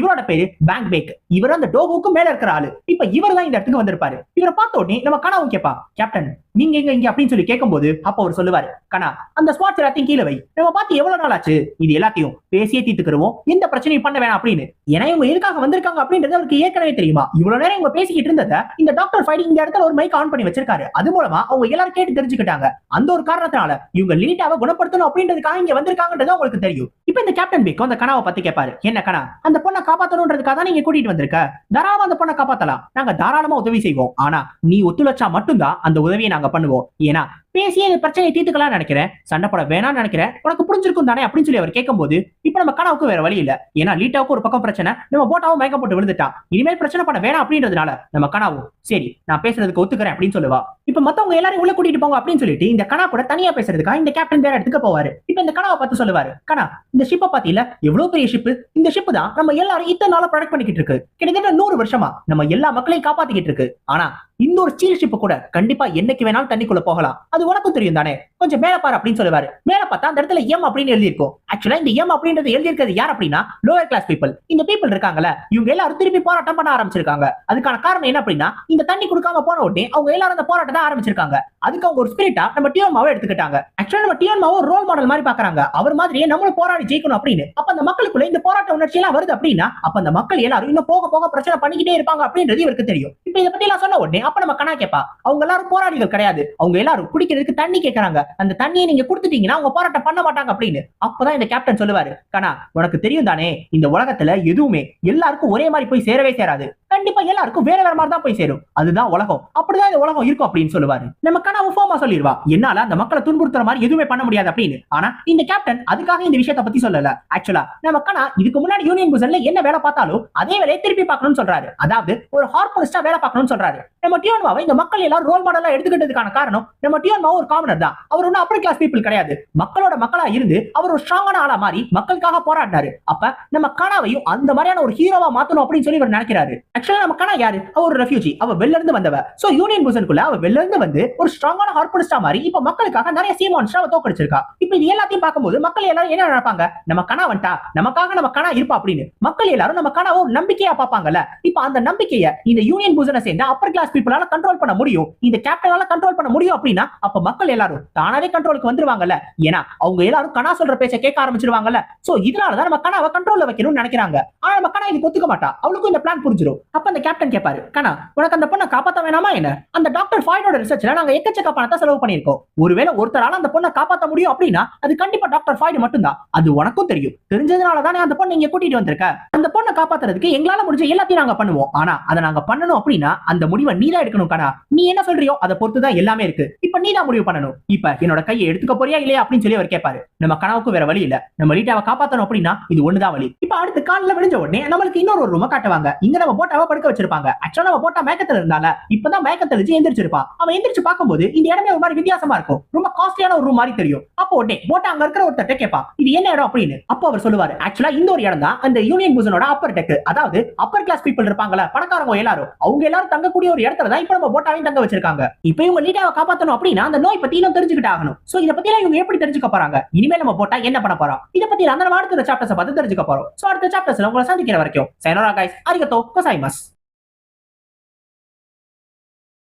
இவரோட பேரு பேங்க் பேக் இவர் அந்த டோகோக்கு மேல இருக்கிற ஆளு. இப்ப இவர் தான் இந்த இடத்துக்கு வந்திருப்பாரு. இவரை பார்த்த உடனே நம்ம கனவு கேட்பா கேப்டன் நீங்க எங்க இங்க அப்படின்னு சொல்லி கேட்கும்போது அப்ப அவர் சொல்லுவாரு கண்ணா அந்த ஸ்பாட்ஸ் எல்லாத்தையும் கீழே வை. நம்ம பார்த்து எவ்வளவு நாள் ஆச்சு? இது எல்லாத்தையும் பேசியே தீர்த்துக்கிறோம். எந்த பிரச்சனையும் பண்ண வேணாம் அப்படின்னு. ஏன்னா இவங்க எதுக்காக வந்திருக்காங்க அப்படின்றது அவருக்கு ஏற்கனவே தெரியுமா? இவ்வளவு நேரம் இவங்க பேசிக்கிட்டு இருந்ததை இந்த டாக்டர் ஃபைடிங் இந்த இடத்துல ஒரு மைக் ஆன் பண்ணி வச்சிருக்காரு. அது மூலமா அவங்க எல்லாரும் கேட்டு தெரிஞ்சுக்கிட்டாங்க. அந்த ஒரு காரணத்தினால இவங்க லீட்டாவை குணப்படுத்தணும் அப்படின்றதுக்காக இங்க வந்திருக்காங்கன்றது உங்களுக்கு தெரியும். இப்ப இந்த கேப்டன் பிக் அந்த கனாவை பத்தி கேட்பாரு. என்ன கனா அந்த பொண்ணை காப்பாத்தணும்ன்றதுக்காக தான் நீங்க கூட்டிட்டு வந்திருக்க? தாராளமா அந்த பொண்ணை காப்பாத்தலாம். நாங்க தாராளமா உதவி செய்வோம். ஆனா நீ ஒத்துழைச்சா மட்டும்தான் அந்த உதவியை நாங்க பண்ணுவோம். ஏன்னா பேசியே இந்த பிரச்சனையை தீர்த்துக்கலாம் நினைக்கிறேன் சண்டை போட வேணாம்னு நினைக்கிறேன் உனக்கு புரிஞ்சிருக்கும் தானே அப்படின்னு சொல்லி அவர் கேட்கும்போது இப்ப நம்ம கனவுக்கு வேற வழி இல்லை. ஏன்னா லீட்டாவுக்கு ஒரு பக்கம் பிரச்சனை நம்ம போட்டாவும் மயக்கம் போட்டு விழுந்துட்டான் இனிமேல் பிரச்சனை பண்ண வேணாம் அப்படின்றதுனால நம்ம கனாவும் சரி நான் பேசுறதுக்கு ஒத்துக்கிறேன் அப்படின்னு சொல்லுவா. இப்ப மத்தவங்க எல்லாரும் உள்ள கூட்டிட்டு போங்க அப்படின்னு சொல்லிட்டு இந்த கனா கூட தனியா பேசுறதுக்காக இந்த கேப்டன் வேற இடத்துக்கு போவாரு. இப்ப இந்த கனாவை பார்த்து சொல்லுவாரு கனா இந்த ஷிப்பை பாத்தீல எவ்வளவு பெரிய ஷிப் இந்த ஷிப் தான் நம்ம எல்லாரும் இத்தனை நாளா ப்ரொடக்ட் பண்ணிக்கிட்டு இருக்கு. கிட்டத்தட்ட நூறு வருஷமா நம்ம எல்லா மக்களையும் காப்பாத்திக்கிட்டு இருக்கு. ஆனா இந்த ஒரு ஸ்டீல் ஷிப் கூட கண்டிப்பா என்னைக்கு வேணாலும் தண்ணிக்குள்ள போகலாம். அது உனக்கும் தெரியும் தானே? கொஞ்சம் மேல பாரு அப்படின்னு சொல்லுவாரு. மேல பார்த்தா அந்த இடத்துல எம் அப்படின்னு எழுதியிருக்கும். ஆக்சுவலா இந்த எம் அப்படின்றது எழுதியிருக்கிறது யார் அப்படின்னா? லோயர் கிளாஸ் பீப்பிள் இந்த பீப்பிள் இருக்காங்கல்ல இவங்க எல்லாரும் திருப்பி போராட்டம் பண்ண ஆரம்பிச்சிருக்காங்க. அதுக்கான காரணம் என்ன அப்படின்னா இந்த தண்ணி கொடுக்காம போன உடனே அவங்க எல்லாரும் அந்த போராட்டத்தை ஆரம்பிச்சிருக்காங்க. அதுக்கு அவங்க ஒரு ஸ்பிரிட்டா நம்ம டியோமாவை எடுத்துக்கிட்டாங்க. ஆக்சுவலா நம்ம டியோமாவை ஒரு ரோல் மாடல் மாதிரி பாக்குறாங்க அவர் மாதிரியே நம்மளும் போராடி ஜெயிக்கணும் அப்படின்னு. அப்ப அந்த மக்களுக்குள்ள இந்த போராட்ட உணர்ச்சி எல்லாம் வருது அப்படின்னா அப்ப அந்த மக்கள் எல்லாரும் இன்னும் போக போக பிரச்சனை பண்ணிக்கிட்டே இருப்பாங்க அப்படின்றது இவருக்கு தெரியும். இப்ப இதை பத்தி எல்லாம் சொன்ன உடனே அப்ப நம்ம கணா கேப்பா அவங்க எல்லாரும் போராளிகள் கிடையாது. அவங்க எல்லாரும் குடிக்கிறதுக்கு தண்ணி கேட்கறாங்க அந்த தண்ணியை நீங்க கொடுத்துட்டீங்கன்னா அவங்க போராட்டம் பண்ண மாட்டாங்க அப்படின்னு. அப்பதான் இந்த கேப்டன் சொல்லுவாரு கணா உனக்கு தெரியும் தானே இந்த உலகத்துல எதுவுமே எல்லாருக்கும் ஒரே மாதிரி போய் சேரவே சேராது. கண்டிப்பா எல்லாருக்கும் வேற வேற மாதிரி தான் போய் சேரும். அதுதான் உலகம். அப்படிதான் இந்த உலகம் இருக்கும் அப்படின்னு சொல்லுவாரு. நம்ம கனவு ஃபோமா சொல்லிடுவா. என்னால அந்த மக்களை துன்புறுத்துற மாதிரி எதுவுமே பண்ண முடியாது அப்படின்னு. ஆனா இந்த கேப்டன் அதுக்காக இந்த விஷயத்த பத்தி சொல்லல. ஆக்சுவலா நம்ம கனா இதுக்கு முன்னாடி யூனியன் புசன்ல என்ன வேலை பார்த்தாலும் அதே வேலையை திருப்பி பார்க்கணும்னு சொல்றாரு. அதாவது ஒரு ஹார்மோனிஸ்டா வேலை பார்க்கணும்னு சொல்றாரு. நம்ம டியோன்மாவை இந்த மக்கள் எல்லாரும் ரோல் மாடலா எடுத்துக்கிட்டதுக்கான காரணம் நம்ம டியோன்மாவும் ஒரு காமனர் தான். அவர் ஒன்றும் அப்பர் கிளாஸ் பீப்புள் கிடையாது. மக்களோட மக்களா இருந்து அவர் ஒரு ஸ்ட்ராங்கான ஆளா மாறி மக்களுக்காக போராடினாரு. அப்ப நம்ம கனாவையும் அந்த மாதிரியான ஒரு ஹீரோவா மாத்தணும் அப்படின்னு சொல்லி இவர் நினைக்கிறாரு. ஆக்சுவலா நம்ம யாரு? அவ ஒரு ரெஃப்யூஜி அவ வெளில இருந்து வந்தவ. சோ யூனியன் புசனுக்குள்ள அவ வெளில இருந்து வந்து ஒரு ஸ்ட்ராங்கான ஹார்பனிஸ்டா மாதிரி இப்ப மக்களுக்காக நிறைய சீ அவ தோக்கடிச்சிருக்கா இப்ப இது எல்லாத்தையும் பார்க்கும்போது மக்கள் எல்லாரும் என்ன நினைப்பாங்க? நம்ம கனா வந்துட்டா? நமக்காக நம்ம கனா இருப்பா அப்படின்னு. மக்கள் எல்லாரும் நம்ம கனாவை ஒரு நம்பிக்கையா பார்ப்பாங்கல்ல. இப்ப அந்த நம்பிக்கையை இந்த யூனியன் புசனை சேர்ந்த அப்பர் கிளாஸ் பீப்புளால கண்ட்ரோல் பண்ண முடியும். இந்த கேப்டனால கண்ட்ரோல் பண்ண முடியும் அப்படின்னா அப்ப மக்கள் எல்லாரும் தானாவே கண்ட்ரோலுக்கு வந்துருவாங்கல்ல. ஏன்னா அவங்க எல்லாரும் கனா சொல்ற பேச்சை கேட்க ஆரம்பிச்சிருவாங்கல்ல. சோ இதனாலதான் நம்ம கனாவை கண்ட்ரோல்ல வைக்கணும்னு நினைக்கிறாங்க. ஆனா நம்ம கனா இதுக்கு ஒத்துக்க மாட்டா. அவளுக்கும் இந்த பிளான் புரிஞ்சிடும் அப்ப அந்த கேப்டன் கேட்பாரு கண்ணா உனக்கு அந்த பொண்ணை காப்பாத்த வேணாமா என்ன? அந்த டாக்டர் ஃபாய்டோட ரிசர்ச்ல நாங்க எக்கச்சக்க பணத்தை செலவு பண்ணிருக்கோம் ஒருவேளை ஒருத்தரால அந்த பொண்ணை காப்பாத்த முடியும் அப்படின்னா அது கண்டிப்பா டாக்டர் ஃபாய்டு மட்டும்தான். அது உனக்கும் தெரியும். தெரிஞ்சதுனால தானே அந்த பொண்ணை இங்க கூட்டிட்டு வந்திருக்க? அந்த பொண்ணை காப்பாத்துறதுக்கு எங்களால முடிஞ்ச எல்லாத்தையும் நாங்க பண்ணுவோம். ஆனா அதை நாங்க பண்ணணும் அப்படின்னா அந்த முடிவை நீ தான் எடுக்கணும் கனா நீ என்ன சொல்றியோ அதை பொறுத்து தான் எல்லாமே இருக்கு. இப்ப நீ தான் முடிவு பண்ணணும். இப்ப என்னோட கையை எடுத்துக்க போறியா இல்லையா அப்படின்னு சொல்லி அவர் கேட்பாரு நம்ம கனவுக்கு வேற வழி இல்ல. நம்ம லீட்டாவை காப்பாத்தணும் அப்படின்னா இது ஒண்ணுதான் வழி. இப்ப அடுத்து காலில் விழுஞ்ச உடனே நம்மளுக்கு இன்னொரு ஒரு ரூம காட்டுவாங்க. இங்க நம்ம போட்டாவை படுக்க வச்சிருப்பாங்க. ஆக்சுவலா நம்ம போட்டா மேக்கத்துல இருந்தால இப்பதான் மேக்கத்துல தெளிச்சு எந்திரிச்சிருப்பான். அவன் எந்திரிச்சு பார்க்கும்போது இந்த இடமே ஒரு மாதிரி வித்தியாசமா இருக்கும். ரொம்ப காஸ்ட்லியான ஒரு ரூம் மாதிரி தெரியும். அப்போ உடனே போட்டா அங்க இருக்கிற ஒருத்தட்ட கேட்பான் இது என்ன இடம்? அப்படின்னு. அப்போ அவர் சொல்லுவாரு ஆக்சுவலா இந்த ஒரு இடம் தான் அந்த யூனியன் பூசனோட அப்பர் டெக் அதாவது அப்பர் கிளாஸ் பீப்புள் இருப்பாங்கல்ல பணக்காரங்க எல்லாரும். அவங்க எல்லாரும் தங்கக்கூடிய ஒரு இடத்துல தான் இப்ப நம்ம போட்டாவையும் தங்க வச்சிருக்காங்க. இப்ப இவங்க லீடாவை காப்பாத்தணும் அப்படின்னா அந்த நோய் பத்தி இன்னும் தெரிஞ்சுக்கிட்டு ஆகணும். சோ இத பத்தி இவங்க எப்படி தெரிஞ்சுக்க போறாங்க? இனிமேல் நம்ம போட்டா என்ன பண்ண போறோம்? இத பத்தி அந்த நம்ம அடுத்த சாப்டர்ஸ் பார்த்து தெரிஞ்சுக்க போறோம். சோ அடுத்த சாப்டர்ஸ்ல உங்களை சந்திக்கிற வரைக்கும் சைனோரா கைஸ் அரிகத்தோ கொசாய்மஸ்